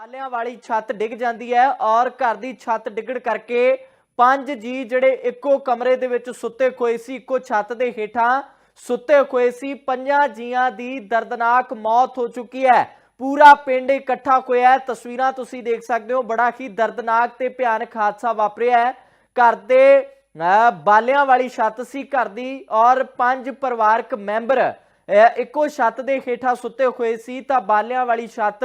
ਬਾਲਿਆਂ ਵਾਲੀ ਛੱਤ ਡਿੱਗ ਜਾਂਦੀ ਹੈ ਔਰ ਘਰ ਦੀ ਛੱਤ ਡਿੱਗਣ ਕਰਕੇ ਪੰਜ ਜੀ ਜਿਹੜੇ ਇੱਕੋ ਕਮਰੇ ਦੇ ਵਿੱਚ ਸੁੱਤੇ ਹੋਏ ਸੀ ਇੱਕੋ ਛੱਤ ਦੇ ਹੇਠਾਂ ਸੁੱਤੇ ਹੋਏ ਸੀ ਪੰਜਾਂ ਜੀਆਂ ਦੀ ਦਰਦਨਾਕ ਮੌਤ ਹੋ ਚੁੱਕੀ ਹੈ। ਪੂਰਾ ਪਿੰਡ ਇਕੱਠਾ ਹੋਇਆ ਹੈ। ਤਸਵੀਰਾਂ ਤੁਸੀਂ ਦੇਖ ਸਕਦੇ ਹੋ। ਬੜਾ ਹੀ ਦਰਦਨਾਕ ਤੇ ਭਿਆਨਕ ਹਾਦਸਾ ਵਾਪਰਿਆ ਹੈ। ਘਰ ਦੇ ਅਹ, ਬਾਲਿਆਂ ਵਾਲੀ ਛੱਤ ਸੀ ਘਰ ਦੀ ਔਰ ਪੰਜ ਪਰਿਵਾਰਕ ਮੈਂਬਰ ਅਹ, ਇੱਕੋ ਛੱਤ ਦੇ ਹੇਠਾਂ ਸੁੱਤੇ ਹੋਏ ਸੀ। ਤਾਂ ਬਾਲਿਆਂ ਵਾਲੀ ਛੱਤ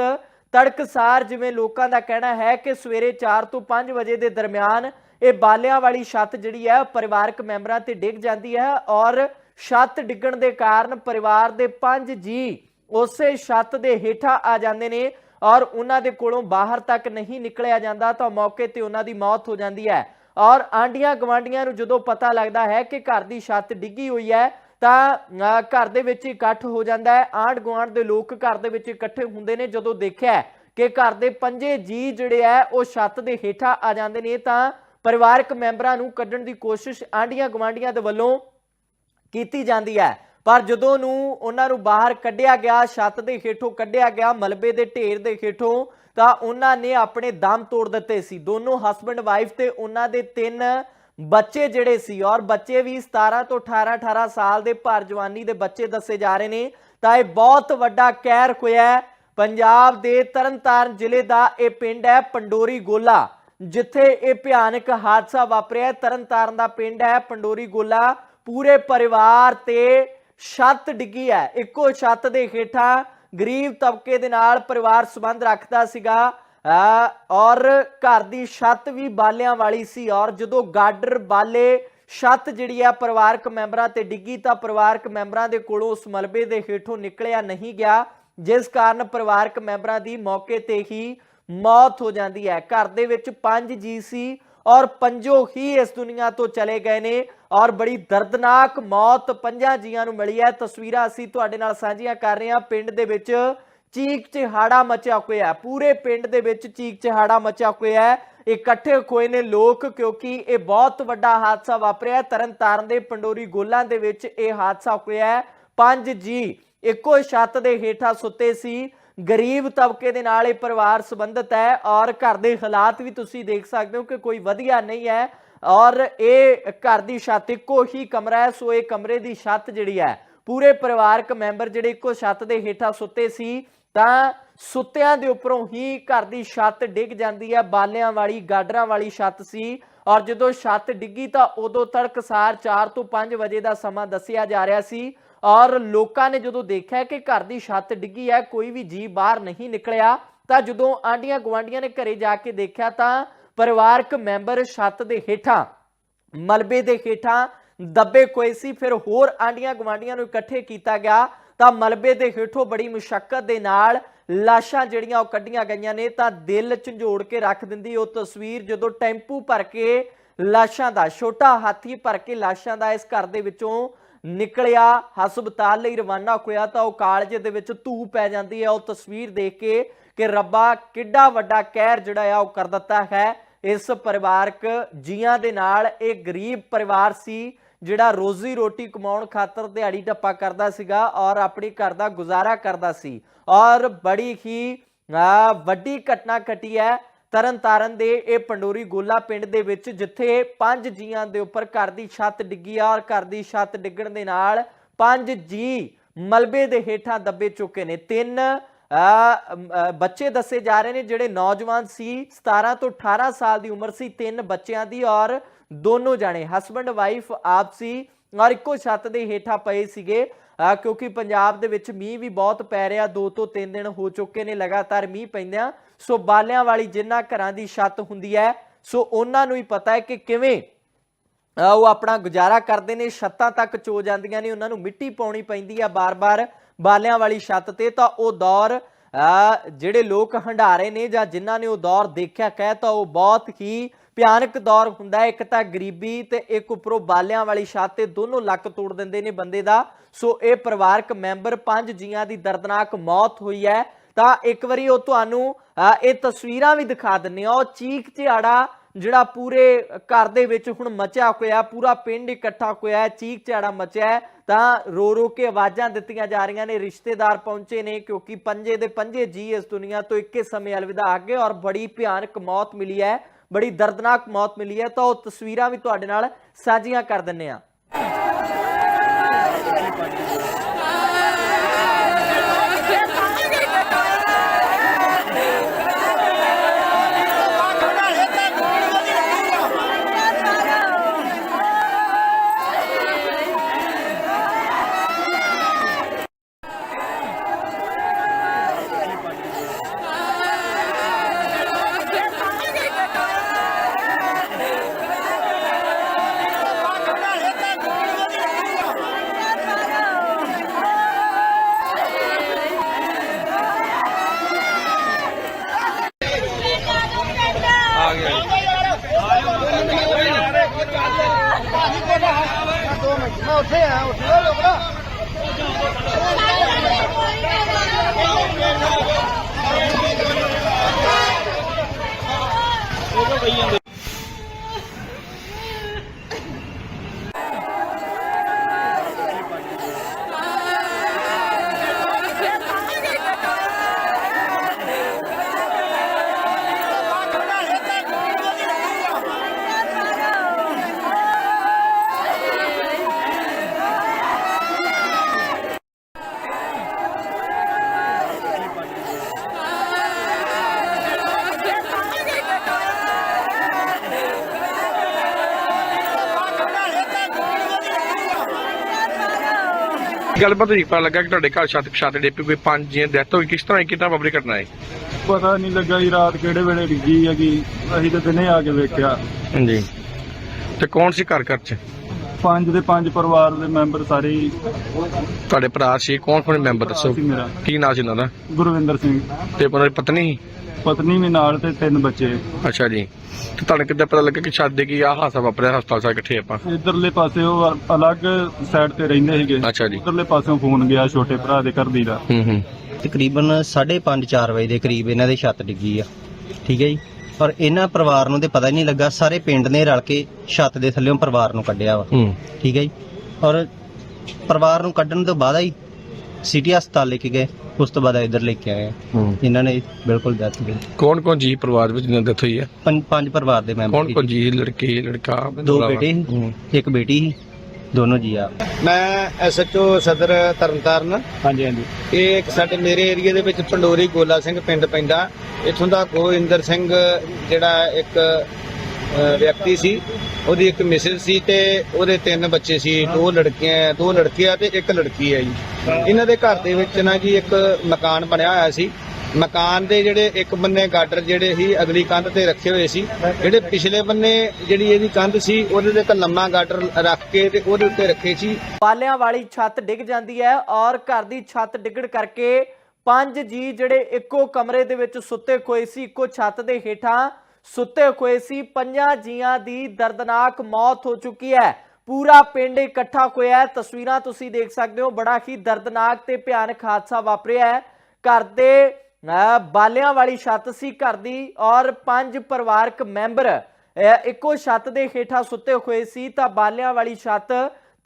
ਤੜਕਸਾਰ ਜਿਵੇਂ ਲੋਕਾਂ ਦਾ ਕਹਿਣਾ ਹੈ ਕਿ ਸਵੇਰੇ 4 ਤੋਂ 5 ਵਜੇ ਦੇ ਦਰਮਿਆਨ ਇਹ ਬਾਲਿਆਂ ਵਾਲੀ ਛੱਤ ਜਿਹੜੀ ਹੈ ਪਰਿਵਾਰਕ ਮੈਂਬਰਾਂ ਤੇ ਡਿੱਗ ਜਾਂਦੀ ਹੈ ਔਰ ਛੱਤ ਡਿੱਗਣ ਦੇ ਕਾਰਨ ਪਰਿਵਾਰ ਦੇ ਪੰਜ ਜੀ ਉਸੇ ਛੱਤ ਦੇ ਹੇਠਾਂ ਆ ਜਾਂਦੇ ਨੇ ਔਰ ਉਹਨਾਂ ਦੇ ਕੋਲੋਂ ਬਾਹਰ ਤੱਕ ਨਹੀਂ ਨਿਕਲਿਆ ਜਾਂਦਾ ਤਾਂ ਮੌਕੇ ਤੇ ਉਹਨਾਂ ਦੀ ਮੌਤ ਹੋ ਜਾਂਦੀ ਹੈ। ਔਰ ਆਂਡੀਆਂ ਗਵਾਂਡੀਆਂ ਨੂੰ ਜਦੋਂ ਪਤਾ ਲੱਗਦਾ ਹੈ ਕਿ ਘਰ ਦੀ ਛੱਤ ਡਿੱਗੀ ਹੋਈ ਹੈ ਤਾਂ ਘਰ ਦੇ ਵਿੱਚ ਇਕੱਠ ਹੋ ਜਾਂਦਾ ਹੈ। ਆਂਢ ਗੁਆਂਢ ਦੇ ਲੋਕ ਘਰ ਦੇ ਵਿੱਚ ਇਕੱਠੇ ਹੁੰਦੇ ਨੇ। ਜਦੋਂ ਦੇਖਿਆ ਕਿ ਘਰ ਦੇ ਪੰਜੇ ਜੀ ਜਿਹੜੇ ਆ ਉਹ ਛੱਤ ਦੇ ਹੇਠਾਂ ਆ ਜਾਂਦੇ ਨੇ, ਤਾਂ ਪਰਿਵਾਰਕ ਮੈਂਬਰਾਂ ਨੂੰ ਕੱਢਣ ਦੀ ਕੋਸ਼ਿਸ਼ ਆਂਢੀਆਂ ਗਵਾਂਡੀਆਂ ਦੇ ਵੱਲੋਂ ਕੀਤੀ ਜਾਂਦੀ ਹੈ। ਪਰ ਜਦੋਂ ਨੂੰ ਉਹਨਾਂ ਨੂੰ ਬਾਹਰ ਕੱਢਿਆ ਗਿਆ, ਛੱਤ ਦੇ ਹੇਠੋਂ ਕੱਢਿਆ ਗਿਆ, ਮਲਬੇ ਦੇ ਢੇਰ ਦੇ ਹੇਠੋਂ, ਤਾਂ ਉਹਨਾਂ ਨੇ ਆਪਣੇ ਦਮ ਤੋੜ ਦਿੱਤੇ ਸੀ। ਦੋਨੋਂ ਹਸਬੰਡ ਵਾਈਫ ਤੇ ਉਹਨਾਂ ਦੇ ਤਿੰਨ ਬੱਚੇ ਜਿਹੜੇ ਸੀ ਔਰ ਬੱਚੇ ਵੀ 17 ਤੋਂ 18 18 ਸਾਲ ਦੇ ਭਰ ਜਵਾਨੀ ਦੇ ਬੱਚੇ ਦੱਸੇ ਜਾ ਰਹੇ ਨੇ, ਤਾਂ ਇਹ ਬਹੁਤ ਵੱਡਾ ਕਹਿਰ ਹੋਇਆ ਪੰਜਾਬ ਦੇ ਤਰਨਤਾਰਨ ਜ਼ਿਲ੍ਹੇ ਦਾ ਇਹ ਪਿੰਡ ਹੈ ਪੰਡੋਰੀ ਗੋਲਾ, ਜਿੱਥੇ ਇਹ ਭਿਆਨਕ ਹਾਦਸਾ ਵਾਪਰਿਆ ਤਰਨਤਾਰਨ ਦਾ ਪਿੰਡ ਹੈ ਪੰਡੋਰੀ ਗੋਲਾ। ਪੂਰੇ ਪਰਿਵਾਰ ਤੇ ਛੱਤ ਡਿੱਗੀ ਹੈ। ਇੱਕੋ ਛੱਤ ਦੇ ਹੇਠਾਂ ਗਰੀਬ ਤਬਕੇ ਦੇ ਨਾਲ ਪਰਿਵਾਰ ਸੰਬੰਧ ਰੱਖਦਾ ਸੀਗਾ। ਔਰ ਘਰ ਦੀ ਛੱਤ ਵੀ ਬਾਲਿਆਂ ਵਾਲੀ ਸੀ, ਔਰ ਜਦੋਂ ਗਾਡਰ ਬਾਲੇ, ਛੱਤ ਜਿਹੜੀ ਆ ਪਰਿਵਾਰਕ ਮੈਂਬਰਾਂ ਤੇ ਡਿੱਗੀ ਤਾਂ ਪਰਿਵਾਰਕ ਮੈਂਬਰਾਂ ਦੇ ਕੋਲੋਂ ਉਸ ਮਲਬੇ ਦੇ ਹੇਠੋਂ ਨਿਕਲਿਆ ਨਹੀਂ ਗਿਆ, ਜਿਸ ਕਾਰਨ ਪਰਿਵਾਰਕ ਮੈਂਬਰਾਂ ਦੀ ਮੌਕੇ ਤੇ ਹੀ ਮੌਤ ਹੋ ਜਾਂਦੀ ਹੈ। ਘਰ ਦੇ ਵਿੱਚ ਪੰਜ ਜੀ ਸੀ ਔਰ ਪੰਜੋ ਹੀ ਇਸ ਦੁਨੀਆ ਤੋਂ ਚਲੇ ਗਏ ਨੇ, ਔਰ ਬੜੀ ਦਰਦਨਾਕ ਮੌਤ ਪੰਜਾਂ ਜੀਆਂ ਨੂੰ ਮਿਲੀ ਹੈ। ਤਸਵੀਰਾਂ ਅਸੀਂ ਤੁਹਾਡੇ ਨਾਲ ਸਾਂਝੀਆਂ ਕਰ ਰਹੇ ਹਾਂ। ਪਿੰਡ ਦੇ ਵਿੱਚ ਚੀਕ ਚਿਹਾੜਾ ਮਚਿਆ ਹੋਇਆ ਹੈ। ਪੂਰੇ ਪਿੰਡ ਦੇ ਵਿੱਚ ਚੀਕ ਚਿਹਾੜਾ ਮਚਿਆ ਹੋਇਆ ਹੈ ਇਕੱਠੇ ਹੋਏ ਨੇ ਲੋਕ ਕਿਉਂਕਿ ਇਹ ਬਹੁਤ ਵੱਡਾ ਹਾਦਸਾ ਵਾਪਰਿਆ ਹੈ। ਤਰਨਤਾਰਨ ਦੇ ਪੰਡੋਰੀ ਗੋਲਾਂ ਦੇ ਵਿੱਚ ਇਹ ਹਾਦਸਾ ਹੋਇਆ ਹੈ ਪੰਜ ਜੀ ਇੱਕੋ ਛੱਤ ਦੇ ਹੇਠਾਂ ਸੁੱਤੇ ਸੀ ਗਰੀਬ ਤਬਕੇ ਦੇ ਨਾਲ ਇਹ ਪਰਿਵਾਰ ਸੰਬੰਧਿਤ ਹੈ ਔਰ ਘਰ ਦੇ ਹਾਲਾਤ ਵੀ ਤੁਸੀਂ ਦੇਖ ਸਕਦੇ ਹੋ ਕਿ ਕੋਈ ਵਧੀਆ ਨਹੀਂ ਹੈ ਔਰ ਇਹ ਘਰ ਦੀ ਛੱਤ ਇੱਕੋ ਹੀ ਕਮਰਾ ਹੈ, ਸੋ ਇਹ ਕਮਰੇ ਦੀ ਛੱਤ ਜਿਹੜੀ ਹੈ, ਪੂਰੇ ਪਰਿਵਾਰਕ ਮੈਂਬਰ ਜਿਹੜੇ ਇੱਕੋ ਛੱਤ ਦੇ ਹੇਠਾਂ ਸੁੱਤੇ ਸੀ ਤਾਂ ਸੁੱਤਿਆਂ ਦੇ ਉੱਪਰੋਂ ਹੀ ਘਰ ਦੀ ਛੱਤ ਡਿੱਗ ਜਾਂਦੀ ਹੈ ਬਾਲਿਆਂ ਵਾਲੀ, ਗਾਡਰਾਂ ਵਾਲੀ ਛੱਤ ਸੀ। ਔਰ ਜਦੋਂ ਛੱਤ ਡਿੱਗੀ ਤਾਂ ਉਦੋਂ ਤੜਕਸਾਰ 4 ਤੋਂ 5 ਵਜੇ ਦਾ ਸਮਾਂ ਦੱਸਿਆ ਜਾ ਰਿਹਾ ਸੀ। ਔਰ ਲੋਕਾਂ ਨੇ ਜਦੋਂ ਦੇਖਿਆ ਕਿ ਘਰ ਦੀ ਛੱਤ ਡਿੱਗੀ ਹੈ ਕੋਈ ਵੀ ਜੀ ਬਾਹਰ ਨਹੀਂ ਨਿਕਲਿਆ, ਤਾਂ ਜਦੋਂ ਆਂਡੀਆਂ ਗਵਾਂਡੀਆਂ ਨੇ ਘਰੇ ਜਾ ਕੇ ਦੇਖਿਆ ਤਾਂ ਪਰਿਵਾਰਕ ਮੈਂਬਰ ਛੱਤ ਦੇ ਹੇਠਾਂ, ਮਲਬੇ ਦੇ ਹੇਠਾਂ ਦੱਬੇ ਕੋਏ ਸੀ। ਫਿਰ ਹੋਰ ਆਂਡੀਆਂ ਗਵਾਂਡੀਆਂ ਨੂੰ ਇਕੱਠੇ ਕੀਤਾ ਗਿਆ। ਤਾਂ ਮਲਬੇ ਦੇ ਹੇਠੋਂ ਬੜੀ ਮੁਸ਼ਕਲ ਦੇ ਨਾਲ ਲਾਸ਼ਾਂ ਜਿਹੜੀਆਂ ਉਹ ਕੱਢੀਆਂ ਗਈਆਂ ਨੇ ਤਾਂ ਦਿਲ ਝੰਜੋੜ ਕੇ ਰੱਖ ਦਿੰਦੀ ਉਹ ਤਸਵੀਰ ਜਦੋਂ ਟੈਂਪੂ ਭਰ ਕੇ ਲਾਸ਼ਾਂ ਦਾ, ਛੋਟਾ ਹਾਥੀ ਭਰ ਕੇ ਲਾਸ਼ਾਂ ਦਾ ਇਸ ਘਰ ਦੇ ਵਿੱਚੋਂ ਨਿਕਲਿਆ, ਹਸਪਤਾਲ ਲਈ ਰਵਾਨਾ ਹੋਇਆ ਤਾਂ ਉਹ ਕਾਲਜ ਦੇ ਵਿੱਚ ਧੂ ਪੈ ਜਾਂਦੀ ਹੈ। ਉਹ ਤਸਵੀਰ ਦੇਖ ਕੇ ਕਿ ਰੱਬਾ ਕਿੱਡਾ ਵੱਡਾ ਕਹਿਰ ਜਿਹੜਾ ਆ ਉਹ ਕਰ ਦਿੱਤਾ ਹੈ। ਇਸ ਪਰਿਵਾਰਕ ਜੀਆਂ ਦੇ ਨਾਲ ਇਹ ਗਰੀਬ ਪਰਿਵਾਰ ਸੀ। ਜਿਹੜਾ ਰੋਜ਼ੀ ਰੋਟੀ ਕਮਾਉਣ ਖਾਤਰ ਦਿਹਾੜੀ ਟੱਪਾ ਕਰਦਾ ਸੀਗਾ ਔਰ ਆਪਣੀ ਘਰ ਦਾ ਗੁਜ਼ਾਰਾ ਕਰਦਾ ਸੀ। ਔਰ ਬੜੀ ਹੀ ਵੱਡੀ ਘਟਨਾ ਘਟੀ ਹੈ। ਤਰਨਤਾਰਨ ਦੇ ਇਹ ਪੰਡੋਰੀ ਗੋਲਾ ਪਿੰਡ ਦੇ ਵਿੱਚ ਜਿੱਥੇ ਪੰਜ ਜੀਆਂ ਦੇ ਉੱਪਰ ਘਰ ਦੀ ਛੱਤ ਡਿੱਗੀ ਆ ਔਰ ਘਰ ਦੀ ਛੱਤ ਡਿੱਗਣ ਦੇ ਨਾਲ ਪੰਜ ਜੀ ਮਲਬੇ ਦੇ ਹੇਠਾਂ ਦੱਬੇ ਚੁੱਕੇ ਨੇ। ਤਿੰਨ ਅ, ਬੱਚੇ ਦੱਸੇ ਜਾ ਰਹੇ ਨੇ ਜਿਹੜੇ ਨੌਜਵਾਨ ਸੀ 17 ਤੋਂ 18 ਸਾਲ ਦੀ ਉਮਰ ਸੀ ਤਿੰਨ ਬੱਚਿਆਂ ਦੀ ਔਰ ਦੋਨੋਂ ਜਾਣੇ ਹਸਬੰਡ ਵਾਈਫ ਆਪ ਸੀ ਔਰ ਇੱਕੋ ਛੱਤ ਦੇ ਹੇਠਾਂ ਪਏ ਸੀਗੇ। ਕਿਉਂਕਿ ਪੰਜਾਬ ਦੇ ਵਿੱਚ ਮੀਂਹ ਵੀ ਬਹੁਤ ਪੈ ਰਿਹਾ, ਦੋ ਤੋਂ ਤਿੰਨ ਦਿਨ ਹੋ ਚੁੱਕੇ ਨੇ ਲਗਾਤਾਰ ਮੀਂਹ ਪੈਂਦਿਆਂ। ਸੋ ਬਾਲਿਆਂ ਵਾਲੀ ਜਿੰਨਾ ਘਰਾਂ ਦੀ ਛੱਤ ਹੁੰਦੀ ਹੈ, ਸੋ ਉਹਨਾਂ ਨੂੰ ਹੀ ਪਤਾ ਹੈ ਕਿ ਕਿਵੇਂ, ਅਹ ਉਹ ਆਪਣਾ ਗੁਜ਼ਾਰਾ ਕਰਦੇ ਨੇ, ਛੱਤਾਂ ਤੱਕ ਚੋ ਜਾਂਦੀਆਂ ਨੇ, ਉਹਨਾਂ ਨੂੰ ਮਿੱਟੀ ਪਾਉਣੀ ਪੈਂਦੀ ਆ ਬਾਰ-ਬਾਰ ਬਾਲਿਆਂ ਵਾਲੀ ਛੱਤ ਤੇ। ਤਾਂ ਉਹ ਦੌਰ, ਅਹ ਜਿਹੜੇ ਲੋਕ ਹੰਡਾਰੇ ਨੇ ਜਾਂ ਜਿਨ੍ਹਾਂ ਨੇ ਉਹ ਦੌਰ ਦੇਖਿਆ, ਕਹਿ ਤਾਂ ਉਹ ਬਹੁਤ ਹੀ ਭਿਆਨਕ ਦੌਰ ਹੁੰਦਾ ਹੈ। ਇੱਕ ਤਾਂ ਗਰੀਬੀ ਤੇ ਇੱਕ ਉੱਪਰੋਂ ਬਾਲਿਆਂ ਵਾਲੀ ਛੱਤ ਤੇ ਦੋਨੋਂ ਲੱਕ ਤੋੜ ਦਿੰਦੇ ਨੇ ਬੰਦੇ ਦਾ। ਸੋ ਇਹ ਪਰਿਵਾਰਕ ਮੈਂਬਰ ਪੰਜ ਜੀਆਂ ਦੀ ਦਰਦਨਾਕ ਮੌਤ ਹੋਈ ਹੈ। ਤਾਂ ਇੱਕ ਵਾਰੀ ਉਹ ਤੁਹਾਨੂੰ ਇਹ ਤਸਵੀਰਾਂ ਵੀ ਦਿਖਾ ਦਿੰਨੇ ਆ ਉਹ ਚੀਕ ਝਿਆੜਾ ਜਿਹੜਾ ਪੂਰੇ ਘਰ ਦੇ ਵਿੱਚ ਹੁਣ ਮਚਿਆ ਹੋਇਆ, ਪੂਰਾ ਪਿੰਡ ਇਕੱਠਾ ਹੋਇਆ ਚੀਕ ਝਾੜਾ ਮਚਿਆ ਹੈ। ਤਾਂ ਰੋ ਰੋ ਕੇ ਆਵਾਜ਼ਾਂ ਦਿੱਤੀਆਂ ਜਾ ਰਹੀਆਂ ਨੇ। ਰਿਸ਼ਤੇਦਾਰ ਪਹੁੰਚੇ ਨੇ ਕਿਉਂਕਿ ਪੰਜੇ ਦੇ ਪੰਜੇ ਜੀ ਇਸ ਦੁਨੀਆ ਤੋਂ ਇੱਕੇ ਸਮੇਂ ਅਲਵਿਦਾ ਆ ਗਏ ਔਰ ਬੜੀ ਭਿਆਨਕ ਮੌਤ ਮਿਲੀ ਹੈ। ਬੜੀ ਦਰਦਨਾਕ ਮੌਤ ਮਿਲੀ ਹੈ, ਤਾਂ ਉਹ ਤਸਵੀਰਾਂ ਵੀ ਤੁਹਾਡੇ ਨਾਲ ਸਾਂਝੀਆਂ ਕਰ ਦਿੰਨੇ ਆ ਗੱਲਬਾਤ ਹੋਈ ਪਤਾ ਲੱਗਾ ਕਿ ਤੁਹਾਡੇ ਘਰ ਛੱਤ ਛੱਤ ਡੇਪੀ ਕੋਈ ਪੰਜ ਜੀਆਂ ਡੈਥ ਹੋਈ ਕਿਸ ਤਰ੍ਹਾਂ ਕਿਤਾ ਪਬਲਿਕ ਘਟਨਾ ਹੈ ਪਤਾ ਨਹੀਂ ਲੱਗਾ ਜੀ ਰਾਤ ਕਿਹੜੇ ਵੇਲੇ ਡਿੱਗੀ ਹੈਗੀ ਅਸੀਂ ਤਾਂ ਦਿਨੇ ਆ ਕੇ ਵੇਖਿਆ। ਹਾਂਜੀ। ਤੇ ਕੌਣ ਸੀ ਘਰ ਘਰ ਚ? ਪੰਜ ਦੇ ਪੰਜ ਪਰਿਵਾਰ ਦੇ ਮੈਂਬਰ ਸਾਰੇ ਹੀ। ਤੁਹਾਡੇ ਭਰਾ ਸੀ ਕੌਣ ਕੌਣ ਮੈਂਬਰ ਦੱਸੋ? ਸੀ ਮੇਰਾ। ਕੀ ਨਾਂ ਸੀ ਉਹਨਾਂ ਦਾ? ਗੁਰਵਿੰਦਰ ਸਿੰਘ। ਤੇ ਉਹਨਾਂ ਦੀ ਪਤਨੀ? ਸੀ? ਪਤਨੀ ਵੀ ਨਾਲ ਤੇ ਤਿੰਨ ਬੱਚੇ। ਅੱਛਾ ਜੀ। ਤੇ ਤੁਹਾਨੂੰ ਕਿੱਦਾਂ ਪਤਾ ਲੱਗਾ ਕਿ ਛੱਤ ਦੇ ਕੀ ਆ ਹਾਸਾ ਵਾਪਰਿਆ ਹਸਪਤਾਲ ਸਾਰੇ ਇਕੱਠੇ ਆਪਾਂ? ਇਧਰਲੇ ਪਾਸੇ ਉਹ ਅਲੱਗ ਸਾਈਡ ਤੇ ਰਹਿੰਦੇ ਸੀਗੇ। ਅੱਛਾ ਜੀ। ਇਧਰਲੇ ਪਾਸਿਓਂ ਫੋਨ ਗਿਆ ਛੋਟੇ ਭਰਾ ਦੇ ਘਰ ਦੀ ਦਾ। ਹੂੰ ਹੂੰ। ਤਕਰੀਬਨ 5:30 4 ਵਜੇ ਦੇ ਕਰੀਬ ਇਹਨਾਂ ਦੇ ਛੱਤ ਡਿੱਗੀ ਆ। ਠੀਕ ਹੈ ਜੀ? ਪਰ ਇਹਨਾਂ ਪਰਿਵਾਰ ਨੂੰ ਤੇ ਪਤਾ ਹੀ ਨਹੀਂ ਲੱਗਾ ਸਾਰੇ ਪਿੰਡ ਨੇ ਰਲ ਕੇ ਛੱਤ ਦੇ ਥੱਲੇੋਂ ਪਰਿਵਾਰ ਨੂੰ ਕੱਢਿਆ ਵਾ। ਹੂੰ। ਠੀਕ ਹੈ ਜੀ? ਔਰ ਪਰਿਵਾਰ ਨੂੰ ਕੱਢਣ ਤੋਂ ਬਾਅਦ ਹੀ ਸਿਟੀ ਹਸਪਤਾਲ ਲੈ ਕੇ ਗਏ। ਉਸ ਤੋਂ ਬਾਅਦ ਇੱਧਰ ਲੈ ਕੇ ਆਏ। ਹੂੰ। ਇਹਨਾਂ ਨੇ ਬਿਲਕੁਲ ਡੈਥ ਗਈ ਕੌਣ ਕੌਣ ਜੀ ਪਰਿਵਾਰ ਵਿੱਚ ਜਿਨ੍ਹਾਂ ਦੀ ਡੈਥ ਹੋਈ ਹੈ ਪੰਜ ਪੰਜ ਪਰਿਵਾਰ ਦੇ ਮੈਂਬਰ ਕੌਣ। ਕੌਣ ਜੀ? ਲੜਕੇ ਲੜਕਾ ਦੋ ਭਰਾਵਾ? ਬੇਟੇ ਹੂੰ। ਸੀ ਇੱਕ ਬੇਟੀ ਸੀ। ਦੋਨੋਂ ਜੀ ਆ। ਮੈਂ ਐਸਐਚਓ ਸਦਰ ਤਰਨਤਾਰਨ। ਹਾਂਜੀ ਹਾਂਜੀ। ਇਹ ਇੱਕ ਸਾਡੇ ਮੇਰੇ ਏਰੀਆ ਦੇ ਵਿੱਚ ਪੰਡੋਰੀ ਗੋਲਾ ਸਿੰਘ ਪਿੰਡ ਪੈਂਦਾ। ਇਥੋਂ ਦਾ ਗੋਇੰਦਰ ਸਿੰਘ ਜਿਹੜਾ ਇੱਕ ਵਿਅਕਤੀ ਸੀ। ਉਹਦੀ ਇੱਕ ਮਿਸਿਸ ਸੀ ਤੇ ਉਹਦੇ ਤਿੰਨ ਬੱਚੇ ਸੀ। ਦੋ ਲੜਕੀਆਂ ਦੋ ਲੜਕੀਆਂ ਤੇ ਇੱਕ ਲੜਕੀ ਹੈ ਜੀ। ਇਹਨਾਂ ਦੇ ਘਰ ਦੇ ਵਿੱਚ ਨਾ ਜੀ ਇੱਕ ਮਕਾਨ ਬਣਿਆ ਹੋਇਆ ਸੀ। ਮਕਾਨ ਦੇ ਜਿਹੜੇ ਇੱਕ ਬੰਨੇ ਗਾਡਰ ਜਿਹੜੇ ਸੀ, ਅਗਲੀ ਕੰਧ ਤੇ ਰੱਖੇ ਹੋਏ ਸੀ। ਜਿਹੜੇ ਪਿਛਲੇ ਬੰਨੇ ਜਿਹੜੀ ਇਹਦੀ ਕੰਧ ਸੀ, ਉਹਦੇ ਤੇ ਇੱਕ ਲੰਮਾ ਗਾਡਰ ਰੱਖ ਕੇ ਤੇ ਉਹਦੇ ਉੱਤੇ ਰੱਖੇ ਸੀ। ਪਾਲਿਆਂ ਵਾਲੀ ਛੱਤ ਡਿੱਗ ਜਾਂਦੀ ਹੈ ਔਰ ਘਰ ਦੀ ਛੱਤ ਡਿੱਗਣ ਕਰਕੇ ਪੰਜ ਜੀ ਜਿਹੜੇ ਇੱਕੋ ਕਮਰੇ ਦੇ ਵਿੱਚ ਸੁੱਤੇ ਹੋਏ ਸੀ ਇੱਕੋ ਛੱਤ ਦੇ ਹੇਠਾਂ ਸੁੱਤੇ ਹੋਏ ਸੀ ਪੰਜਾਂ ਜੀਆਂ ਦੀ ਦਰਦਨਾਕ ਮੌਤ ਹੋ ਚੁੱਕੀ ਹੈ। ਪੂਰਾ ਪਿੰਡ ਇਕੱਠਾ ਹੋਇਆ ਹੈ। ਤਸਵੀਰਾਂ ਤੁਸੀਂ ਦੇਖ ਸਕਦੇ ਹੋ। ਬੜਾ ਹੀ ਦਰਦਨਾਕ ਤੇ ਭਿਆਨਕ ਹਾਦਸਾ ਵਾਪਰਿਆ ਹੈ। ਘਰ ਦੇ ਅਹ, ਬਾਲਿਆਂ ਵਾਲੀ ਛੱਤ ਸੀ ਘਰ ਦੀ ਔਰ ਪੰਜ ਪਰਿਵਾਰਕ ਮੈਂਬਰ ਇੱਕੋ ਛੱਤ ਦੇ ਹੇਠਾਂ ਸੁੱਤੇ ਹੋਏ ਸੀ। ਤਾਂ ਬਾਲਿਆਂ ਵਾਲੀ ਛੱਤ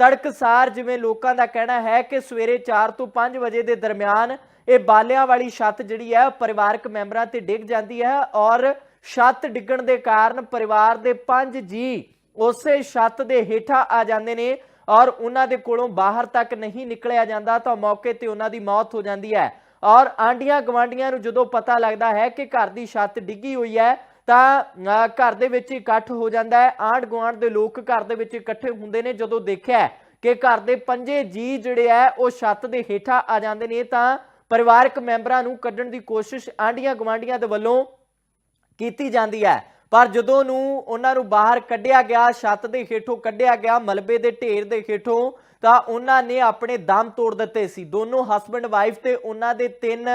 ਤੜਕਸਾਰ ਜਿਵੇਂ ਲੋਕਾਂ ਦਾ ਕਹਿਣਾ ਹੈ ਕਿ ਸਵੇਰੇ 4 ਤੋਂ 5 ਵਜੇ ਦੇ ਦਰਮਿਆਨ ਇਹ ਬਾਲਿਆਂ ਵਾਲੀ ਛੱਤ ਜਿਹੜੀ ਹੈ ਪਰਿਵਾਰਕ ਮੈਂਬਰਾਂ ਤੇ ਡਿੱਗ ਜਾਂਦੀ ਹੈ ਔਰ ਛੱਤ ਡਿੱਗਣ ਦੇ ਕਾਰਨ ਪਰਿਵਾਰ ਦੇ ਪੰਜ ਜੀ ਉਸੇ ਛੱਤ ਦੇ ਹੇਠਾਂ ਆ ਜਾਂਦੇ ਨੇ ਔਰ ਉਹਨਾਂ ਦੇ ਕੋਲੋਂ ਬਾਹਰ ਤੱਕ ਨਹੀਂ ਨਿਕਲਿਆ ਜਾਂਦਾ ਤਾਂ ਮੌਕੇ ਤੇ ਉਹਨਾਂ ਦੀ ਮੌਤ ਹੋ ਜਾਂਦੀ ਹੈ। ਔਰ ਆਂਡੀਆਂ ਗਵਾਂਡੀਆਂ ਨੂੰ ਜਦੋਂ ਪਤਾ ਲੱਗਦਾ ਹੈ ਕਿ ਘਰ ਦੀ ਛੱਤ ਡਿੱਗੀ ਹੋਈ ਹੈ ਤਾਂ ਅਹ, ਘਰ ਦੇ ਵਿੱਚ ਇਕੱਠ ਹੋ ਜਾਂਦਾ ਹੈ। ਆਂਢ ਗੁਆਂਢ ਦੇ ਲੋਕ ਘਰ ਦੇ ਵਿੱਚ ਇਕੱਠੇ ਹੁੰਦੇ ਨੇ। ਜਦੋਂ ਦੇਖਿਆ ਕਿ ਘਰ ਦੇ ਪੰਜੇ ਜੀ ਜਿਹੜੇ ਆ ਉਹ ਛੱਤ ਦੇ ਹੇਠਾਂ ਆ ਜਾਂਦੇ ਨੇ ਤਾਂ ਪਰਿਵਾਰਕ ਮੈਂਬਰਾਂ ਨੂੰ ਕੱਢਣ ਦੀ ਕੋਸ਼ਿਸ਼ ਆਂਢੀਆਂ ਗਵਾਂਡੀਆਂ ਦੇ ਵੱਲੋਂ ਕੀਤੀ ਜਾਂਦੀ ਹੈ। ਪਰ ਜਦੋਂ ਨੂੰ ਉਹਨਾਂ ਨੂੰ ਬਾਹਰ ਕੱਢਿਆ ਗਿਆ, ਛੱਤ ਦੇ ਹੇਠੋਂ ਕੱਢਿਆ ਗਿਆ, ਮਲਬੇ ਦੇ ਢੇਰ ਦੇ ਹੇਠੋਂ, ਤਾਂ ਉਹਨਾਂ ਨੇ ਆਪਣੇ ਦਮ ਤੋੜ ਦਿੱਤੇ ਸੀ। ਦੋਨੋਂ ਹਸਬੰਡ ਵਾਈਫ ਤੇ ਉਹਨਾਂ ਦੇ ਤਿੰਨ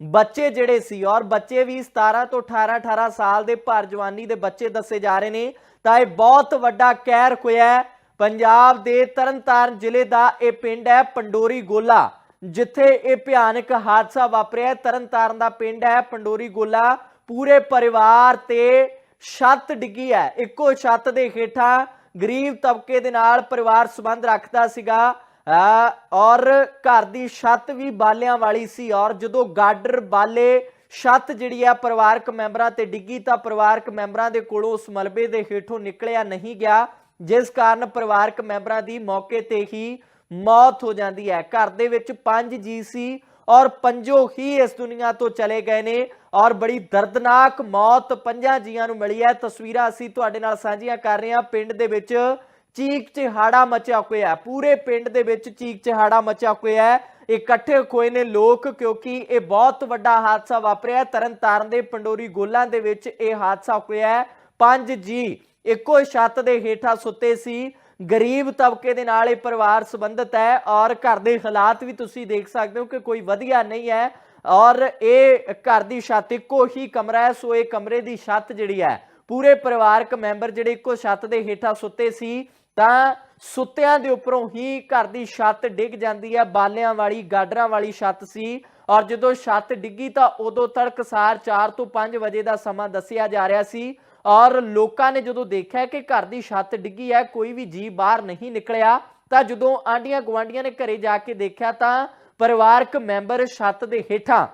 ਬੱਚੇ ਜਿਹੜੇ ਸੀ ਔਰ ਬੱਚੇ ਵੀ 17 ਤੋਂ 18 18 ਸਾਲ ਦੇ ਭਰ ਜਵਾਨੀ ਦੇ ਬੱਚੇ ਦੱਸੇ ਜਾ ਰਹੇ ਨੇ, ਤਾਂ ਇਹ ਬਹੁਤ ਵੱਡਾ ਕਹਿਰ ਹੋਇਆ ਪੰਜਾਬ ਦੇ ਤਰਨਤਾਰਨ ਜ਼ਿਲ੍ਹੇ ਦਾ ਇਹ ਪਿੰਡ ਹੈ ਪੰਡੋਰੀ ਗੋਲਾ, ਜਿੱਥੇ ਇਹ ਭਿਆਨਕ ਹਾਦਸਾ ਵਾਪਰਿਆ ਤਰਨਤਾਰਨ ਦਾ ਪਿੰਡ ਹੈ ਪੰਡੋਰੀ ਗੋਲਾ। ਪੂਰੇ ਪਰਿਵਾਰ ਤੇ ਛੱਤ ਡਿੱਗੀ ਹੈ। ਇੱਕੋ ਛੱਤ ਦੇ ਹੇਠਾਂ ਗਰੀਬ ਤਬਕੇ ਦੇ ਨਾਲ ਪਰਿਵਾਰ ਸੰਬੰਧ ਰੱਖਦਾ ਸੀਗਾ। ਔਰ ਘਰ ਦੀ ਛੱਤ ਵੀ ਬਾਲਿਆਂ ਵਾਲੀ ਸੀ। ਔਰ ਜਦੋਂ ਗਾਡਰ ਬਾਲੇ ਛੱਤ ਜਿਹੜੀ ਆ ਪਰਿਵਾਰਕ ਮੈਂਬਰਾਂ ਤੇ ਡਿੱਗੀ ਤਾਂ ਪਰਿਵਾਰਕ ਮੈਂਬਰਾਂ ਦੇ ਕੋਲੋਂ ਉਸ ਮਲਬੇ ਦੇ ਹੇਠੋਂ ਨਿਕਲਿਆ ਨਹੀਂ ਗਿਆ, ਜਿਸ ਕਾਰਨ ਪਰਿਵਾਰਕ ਮੈਂਬਰਾਂ ਦੀ ਮੌਕੇ ਤੇ ਹੀ ਮੌਤ ਹੋ ਜਾਂਦੀ ਹੈ। ਘਰ ਦੇ ਵਿੱਚ ਪੰਜ ਜੀ ਸੀ ਔਰ ਪੰਜੋ ਹੀ ਇਸ ਦੁਨੀਆ ਤੋਂ ਚਲੇ ਗਏ ਨੇ ਔਰ ਬੜੀ ਦਰਦਨਾਕ ਮੌਤ ਪੰਜਾਂ ਜੀਆਂ ਨੂੰ ਮਿਲੀ ਹੈ। ਤਸਵੀਰਾਂ ਅਸੀਂ ਤੁਹਾਡੇ ਨਾਲ ਸਾਂਝੀਆਂ ਕਰ ਰਹੇ ਹਾਂ। ਪਿੰਡ ਦੇ ਵਿੱਚ ਚੀਕ ਚਿਹਾੜਾ ਮਚਿਆ ਹੋਇਆ ਪੂਰੇ ਪਿੰਡ ਦੇ ਵਿੱਚ ਚੀਕ ਚਿਹਾੜਾ ਮਚਿਆ ਹੋਇਆ ਹੈ। ਇਕੱਠੇ ਹੋਏ ਨੇ ਲੋਕ ਕਿਉਂਕਿ ਇਹ ਬਹੁਤ ਵੱਡਾ ਹਾਦਸਾ ਵਾਪਰਿਆ ਤਰਨਤਾਰਨ ਦੇ ਪੰਡੋਰੀ ਗੋਲਾਂ ਦੇ ਵਿੱਚ ਇਹ ਹਾਦਸਾ ਹੋਇਆ ਹੈ। ਪੰਜ ਜੀ ਇੱਕੋ ਛੱਤ ਦੇ ਹੇਠਾਂ ਸੁੱਤੇ ਸੀ। ਗਰੀਬ ਤਬਕੇ ਦੇ ਨਾਲ ਇਹ ਪਰਿਵਾਰ ਸੰਬੰਧਿਤ ਹੈ ਔਰ ਘਰ ਦੇ ਹਾਲਾਤ ਵੀ ਤੁਸੀਂ ਦੇਖ ਸਕਦੇ ਹੋ ਕਿ ਕੋਈ ਵਧੀਆ ਨਹੀਂ ਹੈ ਔਰ ਇਹ ਘਰ ਦੀ ਛੱਤ ਇੱਕੋ ਹੀ ਕਮਰਾ ਹੈ, ਸੋ ਇਹ ਕਮਰੇ ਦੀ ਛੱਤ ਜਿਹੜੀ ਹੈ, ਪੂਰੇ ਪਰਿਵਾਰਕ ਮੈਂਬਰ ਜਿਹੜੇ ਇੱਕੋ ਛੱਤ ਦੇ ਹੇਠਾਂ ਸੁੱਤੇ ਸੀ, ਤਾਂ ਸੁੱਤਿਆਂ ਦੇ ਉੱਪਰੋਂ ਹੀ ਘਰ ਦੀ ਛੱਤ ਡਿੱਗ ਜਾਂਦੀ ਹੈ, ਬਾਲਿਆਂ ਵਾਲੀ, ਗਾਡਰਾਂ ਵਾਲੀ ਛੱਤ ਸੀ ਔਰ ਜਦੋਂ ਛੱਤ ਡਿੱਗੀ ਤਾਂ ਉਦੋਂ ਤੜਕਸਾਰ 4 ਤੋਂ 5 ਵਜੇ ਦਾ ਸਮਾਂ ਦੱਸਿਆ ਜਾ ਰਿਹਾ ਸੀ। ਔਰ ਲੋਕਾਂ ਨੇ ਜਦੋਂ ਦੇਖਿਆ ਕਿ ਘਰ ਦੀ ਛੱਤ ਡਿੱਗੀ ਹੈ, ਕੋਈ ਵੀ ਜੀ ਬਾਹਰ ਨਹੀਂ ਨਿਕਲਿਆ, ਤਾਂ ਜਦੋਂ ਆਂਡੀਆਂ ਗਵਾਂਡੀਆਂ ਨੇ ਘਰੇ ਜਾ ਕੇ ਦੇਖਿਆ ਤਾਂ ਪਰਿਵਾਰਕ ਮੈਂਬਰ ਛੱਤ ਦੇ ਹੇਠਾਂ,